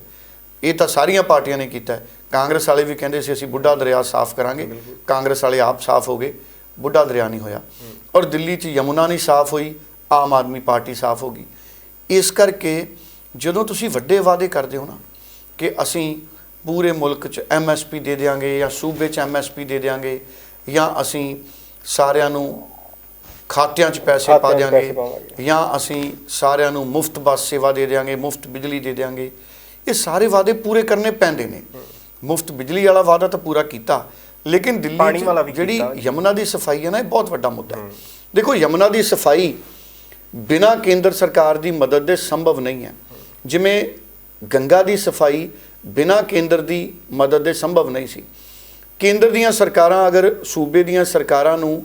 ਇਹ ਤਾਂ ਸਾਰੀਆਂ ਪਾਰਟੀਆਂ ਨੇ ਕੀਤਾ। ਕਾਂਗਰਸ ਵਾਲੇ ਵੀ ਕਹਿੰਦੇ ਸੀ ਅਸੀਂ ਬੁੱਢਾ ਦਰਿਆ ਸਾਫ਼ ਕਰਾਂਗੇ ਕਾਂਗਰਸ ਵਾਲੇ ਆਪ ਸਾਫ਼ ਹੋ ਗਏ ਬੁੱਢਾ ਦਰਿਆ ਨਹੀਂ ਹੋਇਆ। ਔਰ ਦਿੱਲੀ 'ਚ ਯਮੁਨਾ ਨਹੀਂ ਸਾਫ਼ ਹੋਈ ਆਮ ਆਦਮੀ ਪਾਰਟੀ ਸਾਫ਼ ਹੋ ਗਈ। ਇਸ ਕਰਕੇ ਜਦੋਂ ਤੁਸੀਂ ਵੱਡੇ ਵਾਅਦੇ ਕਰਦੇ ਹੋ ਨਾ ਕਿ ਅਸੀਂ ਪੂਰੇ ਮੁਲਕ 'ਚ ਐਮਐਸਪੀ ਦੇ ਦੇਵਾਂਗੇ ਜਾਂ ਸੂਬੇ 'ਚ ਐਮਐਸਪੀ ਦੇ ਦੇਵਾਂਗੇ ਜਾਂ ਅਸੀਂ ਸਾਰਿਆਂ ਨੂੰ ਖਾਤਿਆਂ 'ਚ ਪੈਸੇ ਪਾ ਖਾਤਿਆਂ 'ਚ ਪੈਸੇ ਦੇਵਾਂਗੇ ਪਾਵਾਂਗੇ। ਜਾਂ ਅਸੀਂ ਸਾਰਿਆਂ ਨੂੰ ਮੁਫਤ ਬੱਸ ਸੇਵਾ ਦੇ ਦੇਵਾਂਗੇ ਮੁਫਤ ਬਿਜਲੀ ਦੇ ਦੇਵਾਂਗੇ ਇਹ ਸਾਰੇ ਵਾਅਦੇ ਪੂਰੇ ਕਰਨੇ ਪੈਂਦੇ ਨੇ। ਮੁਫਤ ਬਿਜਲੀ ਵਾਲਾ ਵਾਅਦਾ ਤਾਂ ਪੂਰਾ ਕੀਤਾ ਲੇਕਿਨ ਦਿੱਲੀ 'ਚ ਵੀ ਜਿਹੜੀ ਕੀਤਾ। ਯਮੁਨਾ ਦੀ ਸਫ਼ਾਈ ਹੈ ਨਾ ਇਹ ਬਹੁਤ ਵੱਡਾ ਮੁੱਦਾ ਹੈ। ਦੇਖੋ ਯਮੁਨਾ ਦੀ ਸਫ਼ਾਈ ਬਿਨਾਂ ਕੇਂਦਰ ਸਰਕਾਰ ਦੀ ਮਦਦ ਦੇ ਸੰਭਵ ਨਹੀਂ ਹੈ। ਜਿਵੇਂ ਗੰਗਾ ਦੀ ਸਫ਼ਾਈ ਬਿਨਾਂ ਕੇਂਦਰ ਦੀ ਮਦਦ ਦੇ ਸੰਭਵ ਨਹੀਂ ਸੀ। ਕੇਂਦਰ ਦੀਆਂ ਸਰਕਾਰਾਂ ਅਗਰ ਸੂਬੇ ਦੀਆਂ ਸਰਕਾਰਾਂ ਨੂੰ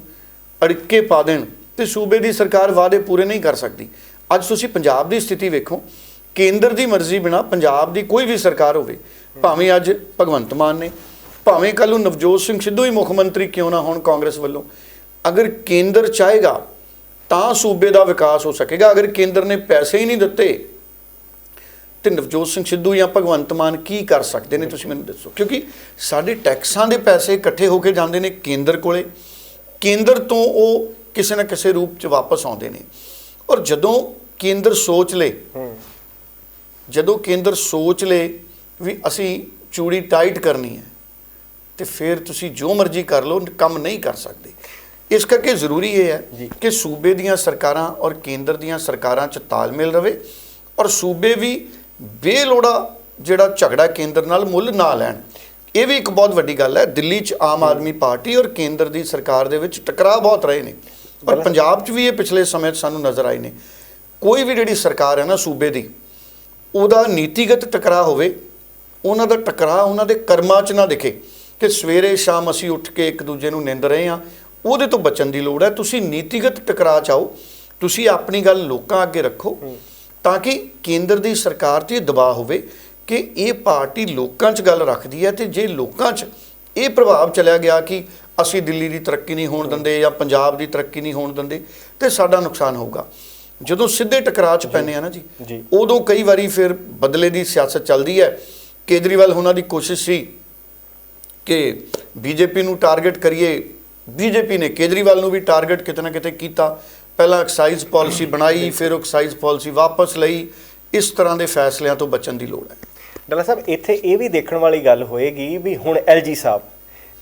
ਅੜਕੇ ਪਾ ਦੇਣ, ਤੇ ਸੂਬੇ ਦੀ ਸਰਕਾਰ ਵਾਅਦੇ ਪੂਰੇ ਨਹੀਂ ਕਰ ਸਕਦੀ। ਅੱਜ ਤੁਸੀਂ ਪੰਜਾਬ ਦੀ ਸਥਿਤੀ ਵੇਖੋ, ਕੇਂਦਰ ਦੀ ਮਰਜ਼ੀ ਬਿਨਾ ਪੰਜਾਬ ਦੀ ਕੋਈ ਵੀ ਸਰਕਾਰ ਹੋਵੇ, ਭਾਵੇਂ ਅੱਜ ਭਗਵੰਤ ਮਾਨ ਨੇ, ਭਾਵੇਂ ਕੱਲ੍ਹ ਨੂੰ ਨਵਜੋਤ ਸਿੰਘ ਸਿੱਧੂ ਹੀ ਮੁੱਖ ਮੰਤਰੀ ਕਿਉਂ ਨਾ ਹੋਣ ਕਾਂਗਰਸ ਵੱਲੋਂ, ਅਗਰ ਕੇਂਦਰ ਚਾਹੇਗਾ ਤਾਂ ਸੂਬੇ ਦਾ ਵਿਕਾਸ ਹੋ ਸਕੇਗਾ। ਅਗਰ ਕੇਂਦਰ ਨੇ ਪੈਸੇ ਹੀ ਨਹੀਂ ਦਿੱਤੇ ਤੇ ਨਵਜੋਤ ਸਿੰਘ ਸਿੱਧੂ ਜਾਂ ਭਗਵੰਤ ਮਾਨ ਕੀ ਕਰ ਸਕਦੇ ਨੇ ਤੁਸੀਂ ਮੈਨੂੰ ਦੱਸੋ? ਕਿਉਂਕਿ ਸਾਡੇ ਟੈਕਸਾਂ ਦੇ ਪੈਸੇ ਇਕੱਠੇ ਹੋ ਕੇ ਜਾਂਦੇ ਨੇ ਕੇਂਦਰ ਕੋਲੇ। ਕੇਂਦਰ ਤੋਂ ਉਹ ਕਿਸੇ ਨਾ ਕਿਸੇ ਰੂਪ 'ਚ ਵਾਪਸ ਆਉਂਦੇ ਨੇ। ਔਰ ਜਦੋਂ ਕੇਂਦਰ ਸੋਚ ਲੇ ਜਦੋਂ ਕੇਂਦਰ ਸੋਚ ਲੇ ਵੀ ਅਸੀਂ ਚੂੜੀ ਟਾਈਟ ਕਰਨੀ ਹੈ ਤੇ ਫਿਰ ਤੁਸੀਂ ਜੋ ਮਰਜ਼ੀ ਕਰ ਲਓ ਕੰਮ ਨਹੀਂ ਕਰ ਸਕਦੇ। ਇਸ ਕਰਕੇ ਜ਼ਰੂਰੀ ਇਹ। ਹੈ ਕਿ ਸੂਬੇ ਦੀਆਂ ਸਰਕਾਰਾਂ ਔਰ ਕੇਂਦਰ ਦੀਆਂ ਸਰਕਾਰਾਂ 'ਚ ਤਾਲਮੇਲ ਰਵੇ। ਔਰ ਸੂਬੇ ਵੀ ਬੇਲੋੜਾ ਜਿਹੜਾ ਝਗੜਾ ਕੇਂਦਰ ਨਾਲ ਮੁੱਲ ਨਾ ਲੈਣ। ਇਹ ਵੀ ਇੱਕ ਬਹੁਤ ਵੱਡੀ ਗੱਲ ਹੈ ਦਿੱਲੀ 'ਚ ਆਮ ਆਦਮੀ ਪਾਰਟੀ ਔਰ ਕੇਂਦਰ ਦੀ ਸਰਕਾਰ ਦੇ ਵਿੱਚ ਟਕਰਾਅ ਬਹੁਤ ਰਹੇ ਨੇ। ਔਰ। ਪੰਜਾਬ 'ਚ ਵੀ ਇਹ ਪਿਛਲੇ ਸਮੇਂ 'ਚ ਸਾਨੂੰ ਨਜ਼ਰ ਆਏ ਨੇ। ਕੋਈ ਵੀ ਜਿਹੜੀ ਸਰਕਾਰ ਹੈ ਨਾ ਸੂਬੇ ਦੀ ਉਹਦਾ ਨੀਤੀਗਤ ਟਕਰਾਅ ਹੋਵੇ ਉਹਨਾਂ ਦਾ ਟਕਰਾਅ ਉਹਨਾਂ ਦੇ ਕਰਮਾਂ 'ਚ ਨਾ ਦਿਖੇ ਕਿ ਸਵੇਰੇ ਸ਼ਾਮ ਅਸੀਂ ਉੱਠ ਕੇ ਇੱਕ ਦੂਜੇ ਨੂੰ ਨਿੰਦ ਰਹੇ ਹਾਂ ਉਹਦੇ ਤੋਂ ਬਚਣ ਦੀ ਲੋੜ ਹੈ। ਤੁਸੀਂ ਨੀਤੀਗਤ ਟਕਰਾਅ ਚਾਓ ਤੁਸੀਂ ਆਪਣੀ ਗੱਲ ਲੋਕਾਂ ਅੱਗੇ ਰੱਖੋ। ਤਾਂ ਕਿ ਕੇਂਦਰ ਦੀ ਸਰਕਾਰ ਤੇ ਦਬਾਅ ਹੋਵੇ ਕਿ ਇਹ ਪਾਰਟੀ ਲੋਕਾਂ 'ਚ ਗੱਲ ਰੱਖਦੀ ਹੈ ਤੇ ਜੇ ਲੋਕਾਂ 'ਚ ਇਹ ਪ੍ਰਭਾਵ ਚਲਿਆ ਗਿਆ ਕਿ ਅਸੀਂ ਦਿੱਲੀ ਦੀ ਤਰੱਕੀ ਨਹੀਂ ਹੋਣ ਦਿੰਦੇ ਜਾਂ ਪੰਜਾਬ ਦੀ ਤਰੱਕੀ ਨਹੀਂ ਹੋਣ ਦਿੰਦੇ ਤੇ ਸਾਡਾ ਨੁਕਸਾਨ ਹੋਊਗਾ। ਜਦੋਂ ਸਿੱਧੇ ਟਕਰਾਅ 'ਚ ਪੈਂਦੇ ਆ ਨਾ ਜੀ ਜੀ। ਉਦੋਂ ਕਈ ਵਾਰੀ ਫਿਰ ਬਦਲੇ ਦੀ ਸਿਆਸਤ ਚੱਲਦੀ ਹੈ। ਕੇਜਰੀਵਾਲ ਉਹਨਾਂ ਦੀ ਕੋਸ਼ਿਸ਼ ਸੀ ਕਿ ਬੀਜੇਪੀ ਨੂੰ ਟਾਰਗੇਟ ਕਰੀਏ ਬੀਜੇਪੀ ਨੇ ਕੇਜਰੀਵਾਲ ਨੂੰ ਵੀ ਟਾਰਗੇਟ ਕਿਤੇ ਨਾ ਕਿਤੇ ਕੀਤਾ। ਪਹਿਲਾਂ ਐਕਸਾਈਜ਼ ਪਾਲਿਸੀ ਬਣਾਈ, ਫਿਰ ਉਹ ਐਕਸਾਈਜ਼ ਪਾਲਿਸੀ ਵਾਪਸ ਲਈ। ਇਸ ਤਰ੍ਹਾਂ ਦੇ ਫੈਸਲਿਆਂ ਤੋਂ ਬਚਣ ਦੀ ਲੋੜ ਹੈ। ਡੱਲਾ ਸਾਹਿਬ, ਇੱਥੇ ਇਹ ਵੀ ਦੇਖਣ ਵਾਲੀ ਗੱਲ ਹੋਏਗੀ ਵੀ ਹੁਣ ਐਲਜੀ ਸਾਹਿਬ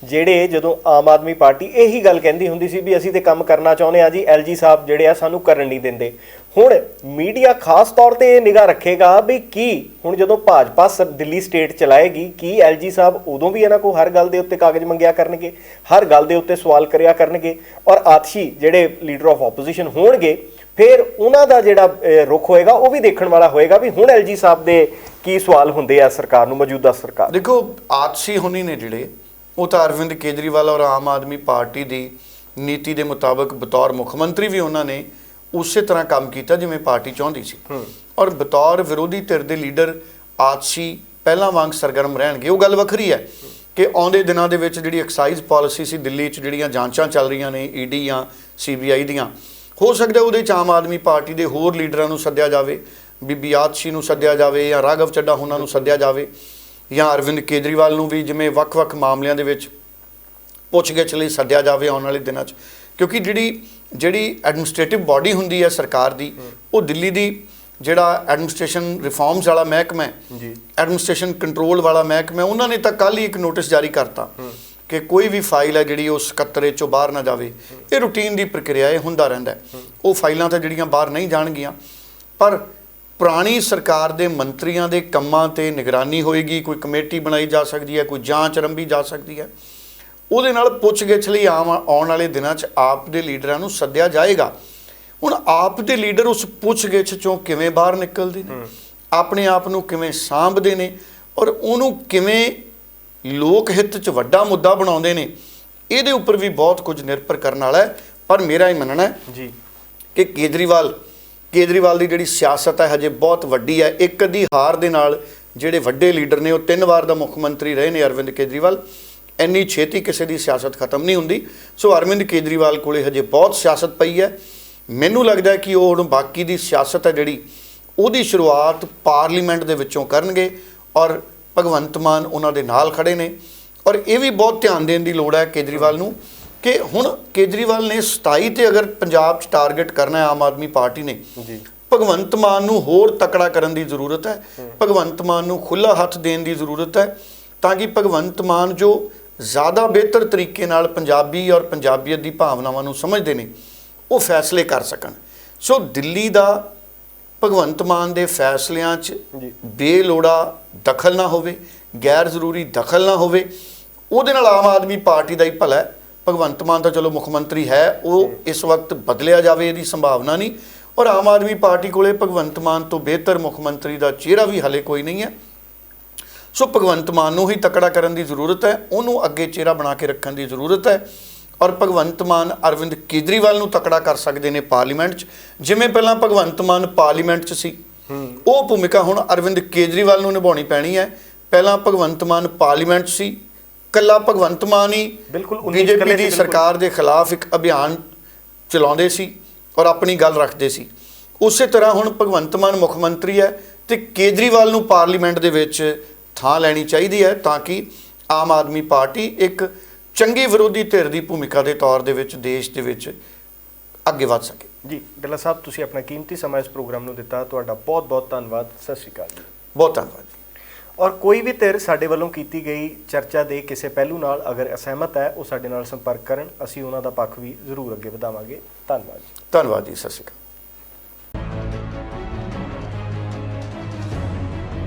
ਜਿਹੜੇ ਜਦੋਂ ਆਮ ਆਦਮੀ ਪਾਰਟੀ ਇਹੀ ਗੱਲ ਕਹਿੰਦੀ ਹੁੰਦੀ ਸੀ ਵੀ ਅਸੀਂ ਤੇ ਕੰਮ ਕਰਨਾ ਚਾਹੁੰਦੇ ਆ ਜੀ ਐਲਜੀ ਸਾਹਿਬ ਜਿਹੜੇ ਆ ਸਾਨੂੰ ਕਰਨ ਨਹੀਂ ਦਿੰਦੇ। ਹੁਣ ਮੀਡੀਆ ਖਾਸ ਤੌਰ ਤੇ ਇਹ ਨਿਗਾਹ ਰੱਖੇਗਾ ਵੀ ਕੀ ਹੁਣ ਜਦੋਂ ਭਾਜਪਾ ਸਰ ਦਿੱਲੀ ਸਟੇਟ ਚਲਾਏਗੀ ਕੀ ਐਲਜੀ ਸਾਹਿਬ ਉਦੋਂ ਵੀ ਇਹਨਾਂ ਕੋਲ ਹਰ ਗੱਲ ਦੇ ਉੱਤੇ ਕਾਗਜ਼ ਮੰਗਿਆ ਕਰਨਗੇ ਹਰ ਗੱਲ ਦੇ ਉੱਤੇ ਸਵਾਲ ਕਰਿਆ ਕਰਨਗੇ ਔਰ ਆਤਸ਼ੀ ਜਿਹੜੇ ਲੀਡਰ ਆਫ ਆਪੋਜੀਸ਼ਨ ਹੋਣਗੇ ਫਿਰ ਉਹਨਾਂ ਦਾ ਜਿਹੜਾ ਅਹ, ਰੁਖ ਹੋਏਗਾ ਉਹ ਵੀ ਦੇਖਣ ਵਾਲਾ ਹੋਏਗਾ ਵੀ ਹੁਣ ਐਲਜੀ ਸਾਹਿਬ ਦੇ ਕੀ ਸਵਾਲ ਹੁੰਦੇ ਆ ਸਰਕਾਰ ਨੂੰ ਮੌਜੂਦਾ ਸਰਕਾਰ ਦੇਖੋ ਆਤਸੀ ਹੁਣੀ ਨੇ ਜਿਹੜੇ ਉਹ ਤਾਂ ਅਰਵਿੰਦ ਕੇਜਰੀਵਾਲ ਔਰ ਆਮ ਆਦਮੀ ਪਾਰਟੀ ਦੀ ਨੀਤੀ ਦੇ ਮੁਤਾਬਕ ਬਤੌਰ ਮੁੱਖ ਮੰਤਰੀ ਵੀ ਉਹਨਾਂ ਨੇ ਉਸੇ ਤਰ੍ਹਾਂ ਕੰਮ ਕੀਤਾ ਜਿਵੇਂ ਪਾਰਟੀ ਚਾਹੁੰਦੀ ਸੀ। ਔਰ ਬਤੌਰ ਵਿਰੋਧੀ ਧਿਰ ਦੇ ਲੀਡਰ ਆਤਸੀ ਪਹਿਲਾਂ ਵਾਂਗ ਸਰਗਰਮ ਰਹਿਣਗੇ। ਉਹ ਗੱਲ ਵੱਖਰੀ ਹੈ ਕਿ ਆਉਂਦੇ ਦਿਨਾਂ ਦੇ ਵਿੱਚ ਜਿਹੜੀ ਐਕਸਾਈਜ਼ ਪਾਲਿਸੀ ਸੀ ਦਿੱਲੀ 'ਚ ਜਿਹੜੀਆਂ ਜਾਂਚਾਂ ਚੱਲ ਰਹੀਆਂ ਨੇ ਈਡੀ ਜਾਂ ਸੀਬੀਆਈ ਦੀਆਂ ਹੋ ਸਕਦਾ ਉਹਦੇ 'ਚ ਆਮ ਆਦਮੀ ਪਾਰਟੀ ਦੇ ਹੋਰ ਲੀਡਰਾਂ ਨੂੰ ਸੱਦਿਆ ਜਾਵੇ ਬੀਬੀ ਆਤਸ਼ੀ ਨੂੰ ਸੱਦਿਆ ਜਾਵੇ ਜਾਂ ਰਾਘਵ ਚੱਡਾ ਉਹਨਾਂ ਨੂੰ ਸੱਦਿਆ ਜਾਵੇ। ਜਾਂ ਅਰਵਿੰਦ ਕੇਜਰੀਵਾਲ ਨੂੰ ਵੀ ਜਿਵੇਂ ਵੱਖ-ਵੱਖ ਮਾਮਲਿਆਂ ਦੇ ਵਿੱਚ ਪੁੱਛਗਿੱਛ ਲਈ ਸੱਦਿਆ ਜਾਵੇ ਆਉਣ ਵਾਲੇ ਦਿਨਾਂ 'ਚ। ਕਿਉਂਕਿ ਜਿਹੜੀ ਜਿਹੜੀ ਐਡਮਿਨਿਸਟ੍ਰੇਟਿਵ ਬਾਡੀ ਹੁੰਦੀ ਹੈ ਸਰਕਾਰ ਦੀ ਉਹ ਦਿੱਲੀ ਦੀ ਜਿਹੜਾ ਐਡਮਿਨਿਸਟ੍ਰੇਸ਼ਨ ਰਿਫਾਰਮਸ ਵਾਲਾ ਮਹਿਕਮਾ ਹੈ ਜੀ। ਐਡਮਿਨਿਸਟ੍ਰੇਸ਼ਨ ਕੰਟਰੋਲ ਵਾਲਾ ਮਹਿਕਮਾ ਉਹਨਾਂ ਨੇ ਤਾਂ ਕੱਲ ਹੀ ਇੱਕ ਨੋਟਿਸ ਜਾਰੀ ਕਰਤਾ ਕਿ ਕੋਈ ਵੀ ਫਾਈਲ ਹੈ ਜਿਹੜੀ ਉਹ ਸਕੱਤਰੇ ਚੋਂ ਬਾਹਰ ਨਾ ਜਾਵੇ। ਇਹ ਰੂਟੀਨ ਦੀ ਪ੍ਰਕਿਰਿਆ ਹੈ ਹੁੰਦਾ ਰਹਿੰਦਾ। ਉਹ ਫਾਈਲਾਂ ਤਾਂ ਜਿਹੜੀਆਂ ਬਾਹਰ ਨਹੀਂ ਜਾਣਗੀਆਂ ਪਰ ਪੁਰਾਣੀ ਸਰਕਾਰ ਦੇ ਮੰਤਰੀਆਂ ਦੇ ਕੰਮਾਂ ਤੇ ਨਿਗਰਾਨੀ ਹੋਏਗੀ ਕੋਈ ਕਮੇਟੀ ਬਣਾਈ ਜਾ ਸਕਦੀ ਹੈ ਕੋਈ ਜਾਂਚ ਆਰੰਭੀ ਜਾ ਸਕਦੀ ਹੈ। ਉਹਦੇ ਨਾਲ ਪੁੱਛਗਿੱਛ ਲਈ ਆਮ ਆਉਣ ਵਾਲੇ ਦਿਨਾਂ 'ਚ ਆਪ ਦੇ ਲੀਡਰਾਂ ਨੂੰ ਸੱਦਿਆ ਜਾਏਗਾ। ਹੁਣ ਆਪ ਦੇ ਲੀਡਰ ਉਸ ਪੁੱਛਗਿੱਛ ਚੋਂ ਕਿਵੇਂ ਬਾਹਰ ਨਿਕਲਦੇ ਨੇ? ਆਪਣੇ ਆਪ ਨੂੰ ਕਿਵੇਂ ਸਾਂਭਦੇ ਨੇ? ਔਰ ਉਹਨੂੰ ਕਿਵੇਂ ਲੋਕ ਹਿੱਤ 'ਚ ਵੱਡਾ ਮੁੱਦਾ ਬਣਾਉਂਦੇ ਨੇ? ਇਹਦੇ ਉੱਪਰ ਵੀ ਬਹੁਤ ਕੁਝ ਨਿਰਭਰ ਕਰਨ ਵਾਲਾ ਹੈ। ਪਰ ਮੇਰਾ ਇਹ ਮੰਨਣਾ ਹੈ ਜੀ। ਕਿ ਕੇਜਰੀਵਾਲ ਕੇਜਰੀਵਾਲ ਦੀ ਜਿਹੜੀ ਸਿਆਸਤ ਹੈ ਹਜੇ ਬਹੁਤ ਵੱਡੀ ਹੈ। ਇੱਕ ਅੱਧੀ ਹਾਰ ਦੇ ਨਾਲ ਜਿਹੜੇ ਵੱਡੇ ਲੀਡਰ ਨੇ, ਉਹ ਤਿੰਨ ਵਾਰ ਦਾ ਮੁੱਖ ਮੰਤਰੀ ਰਹੇ ਨੇ ਅਰਵਿੰਦ ਕੇਜਰੀਵਾਲ। ਇੰਨੀ ਛੇਤੀ ਕਿਸੇ ਦੀ ਸਿਆਸਤ ਖਤਮ ਨਹੀਂ ਹੁੰਦੀ। ਸੋ ਅਰਵਿੰਦ ਕੇਜਰੀਵਾਲ ਕੋਲੇ ਹਜੇ ਬਹੁਤ ਸਿਆਸਤ ਪਈ ਹੈ। ਮੈਨੂੰ ਲੱਗਦਾ ਕਿ ਉਹ ਹੁਣ ਬਾਕੀ ਦੀ ਸਿਆਸਤ ਹੈ ਜਿਹੜੀ, ਉਹਦੀ ਸ਼ੁਰੂਆਤ ਪਾਰਲੀਮੈਂਟ ਦੇ ਵਿੱਚੋਂ ਕਰਨਗੇ ਔਰ ਭਗਵੰਤ ਮਾਨ ਉਹਨਾਂ ਦੇ ਨਾਲ ਖੜੇ ਨੇ। ਔਰ ਇਹ ਵੀ ਬਹੁਤ ਧਿਆਨ ਦੇਣ ਦੀ ਲੋੜ ਹੈ ਕੇਜਰੀਵਾਲ ਨੂੰ। ਕਿ ਹੁਣ ਕੇਜਰੀਵਾਲ ਨੇ 27 ਤੇ ਅਗਰ ਪੰਜਾਬ 'ਚ ਟਾਰਗੇਟ ਕਰਨਾ ਹੈ ਆਮ ਆਦਮੀ ਪਾਰਟੀ ਨੇ ਜੀ। ਭਗਵੰਤ ਮਾਨ ਨੂੰ ਹੋਰ ਤਕੜਾ ਕਰਨ ਦੀ ਜ਼ਰੂਰਤ ਹੈ ਭਗਵੰਤ ਮਾਨ ਨੂੰ ਖੁੱਲਾ ਹੱਥ ਦੇਣ ਦੀ ਜ਼ਰੂਰਤ ਹੈ ਤਾਂ ਕਿ ਭਗਵੰਤ ਮਾਨ ਜੋ ਜ਼ਿਆਦਾ ਬਿਹਤਰ ਤਰੀਕੇ ਨਾਲ ਪੰਜਾਬੀ ਔਰ ਪੰਜਾਬੀਅਤ ਦੀ ਭਾਵਨਾਵਾਂ ਨੂੰ ਸਮਝਦੇ ਨੇ ਉਹ ਫੈਸਲੇ ਕਰ ਸਕਣ। ਸੋ ਦਿੱਲੀ ਦਾ ਭਗਵੰਤ ਮਾਨ ਦੇ ਫੈਸਲਿਆਂ 'ਚ। ਬੇਲੋੜਾ ਦਖਲ ਨਾ ਹੋਵੇ ਗੈਰ ਜ਼ਰੂਰੀ ਦਖਲ ਨਾ ਹੋਵੇ ਉਹਦੇ ਨਾਲ ਆਮ ਆਦਮੀ ਪਾਰਟੀ ਦਾ ਹੀ ਭਲਾ ਹੈ। ਭਗਵੰਤ ਮਾਨ ਤਾਂ ਚਲੋ ਮੁੱਖ ਮੰਤਰੀ ਹੈ ਉਹ ਇਸ ਵਕਤ ਬਦਲਿਆ ਜਾਵੇ ਇਹਦੀ ਸੰਭਾਵਨਾ ਨਹੀਂ। ਔਰ ਆਮ ਆਦਮੀ ਪਾਰਟੀ ਕੋਲੇ ਭਗਵੰਤ ਮਾਨ ਤੋਂ ਬਿਹਤਰ ਮੁੱਖ ਮੰਤਰੀ ਦਾ ਚਿਹਰਾ ਵੀ ਹਲੇ ਕੋਈ ਨਹੀਂ ਹੈ। ਸੋ ਭਗਵੰਤ ਮਾਨ ਨੂੰ ਹੀ ਤਕੜਾ ਕਰਨ ਦੀ ਜ਼ਰੂਰਤ ਹੈ ਉਹਨੂੰ ਅੱਗੇ ਚਿਹਰਾ ਬਣਾ ਕੇ ਰੱਖਣ ਦੀ ਜ਼ਰੂਰਤ ਹੈ। ਔਰ ਭਗਵੰਤ ਮਾਨ ਅਰਵਿੰਦ ਕੇਜਰੀਵਾਲ ਨੂੰ ਤਕੜਾ ਕਰ ਸਕਦੇ ਨੇ ਪਾਰਲੀਮੈਂਟ 'ਚ। ਜਿਵੇਂ ਪਹਿਲਾਂ ਭਗਵੰਤ ਮਾਨ ਪਾਰਲੀਮੈਂਟ 'ਚ ਸੀ। ਉਹ ਭੂਮਿਕਾ ਹੁਣ ਅਰਵਿੰਦ ਕੇਜਰੀਵਾਲ ਨੂੰ ਨਿਭਾਉਣੀ ਪੈਣੀ ਹੈ। ਪਹਿਲਾਂ ਭਗਵੰਤ ਮਾਨ ਪਾਰਲੀਮੈਂਟ ਸੀ ਕੱਲਾ ਭਗਵੰਤ ਮਾਨ ਹੀ ਬਿਲਕੁਲ, ਬੀਜੇਪੀ ਦੀ। ਸਰਕਾਰ ਦੇ ਖਿਲਾਫ ਇੱਕ ਅਭਿਆਨ ਚਲਾਉਂਦੇ ਸੀ ਔਰ ਆਪਣੀ ਗੱਲ ਰੱਖਦੇ ਸੀ। ਉਸੇ ਤਰ੍ਹਾਂ ਹੁਣ ਭਗਵੰਤ ਮਾਨ ਮੁੱਖ ਮੰਤਰੀ ਹੈ ਤੇ ਕੇਜਰੀਵਾਲ ਨੂੰ ਪਾਰਲੀਮੈਂਟ ਦੇ ਵਿੱਚ ਥਾਂ ਲੈਣੀ ਚਾਹੀਦੀ ਹੈ ਤਾਂ ਕਿ ਆਮ ਆਦਮੀ ਪਾਰਟੀ ਇੱਕ ਚੰਗੀ ਵਿਰੋਧੀ ਧਿਰ ਦੀ ਭੂਮਿਕਾ ਦੇ ਤੌਰ ਦੇ ਵਿੱਚ ਦੇਸ਼ ਦੇ ਵਿੱਚ ਅੱਗੇ ਵੱਧ ਸਕੇ। ਜੀ ਡੱਲਾ ਸਾਹਿਬ ਤੁਸੀਂ ਆਪਣਾ ਕੀਮਤੀ ਸਮਾਂ ਇਸ ਪ੍ਰੋਗਰਾਮ ਨੂੰ ਦਿੱਤਾ। ਤੁਹਾਡਾ ਬਹੁਤ ਬਹੁਤ ਧੰਨਵਾਦ। ਸਤਿ ਸ਼੍ਰੀ ਅਕਾਲ ਬਹੁਤ ਧੰਨਵਾਦ। ਔਰ ਕੋਈ ਵੀ ਧਿਰ ਸਾਡੇ ਵੱਲੋਂ ਕੀਤੀ ਗਈ ਚਰਚਾ ਦੇ ਕਿਸੇ ਪਹਿਲੂ ਨਾਲ ਅਗਰ ਅਸਹਿਮਤ ਹੈ, ਉਹ ਸਾਡੇ ਨਾਲ ਸੰਪਰਕ ਕਰਨ। ਅਸੀਂ ਉਹਨਾਂ ਦਾ ਪੱਖ ਵੀ ਜ਼ਰੂਰ ਅੱਗੇ ਵਧਾਵਾਂਗੇ। ਧੰਨਵਾਦ ਧੰਨਵਾਦ ਜੀ, ਸਤਿ ਸ਼੍ਰੀ ਅਕਾਲ।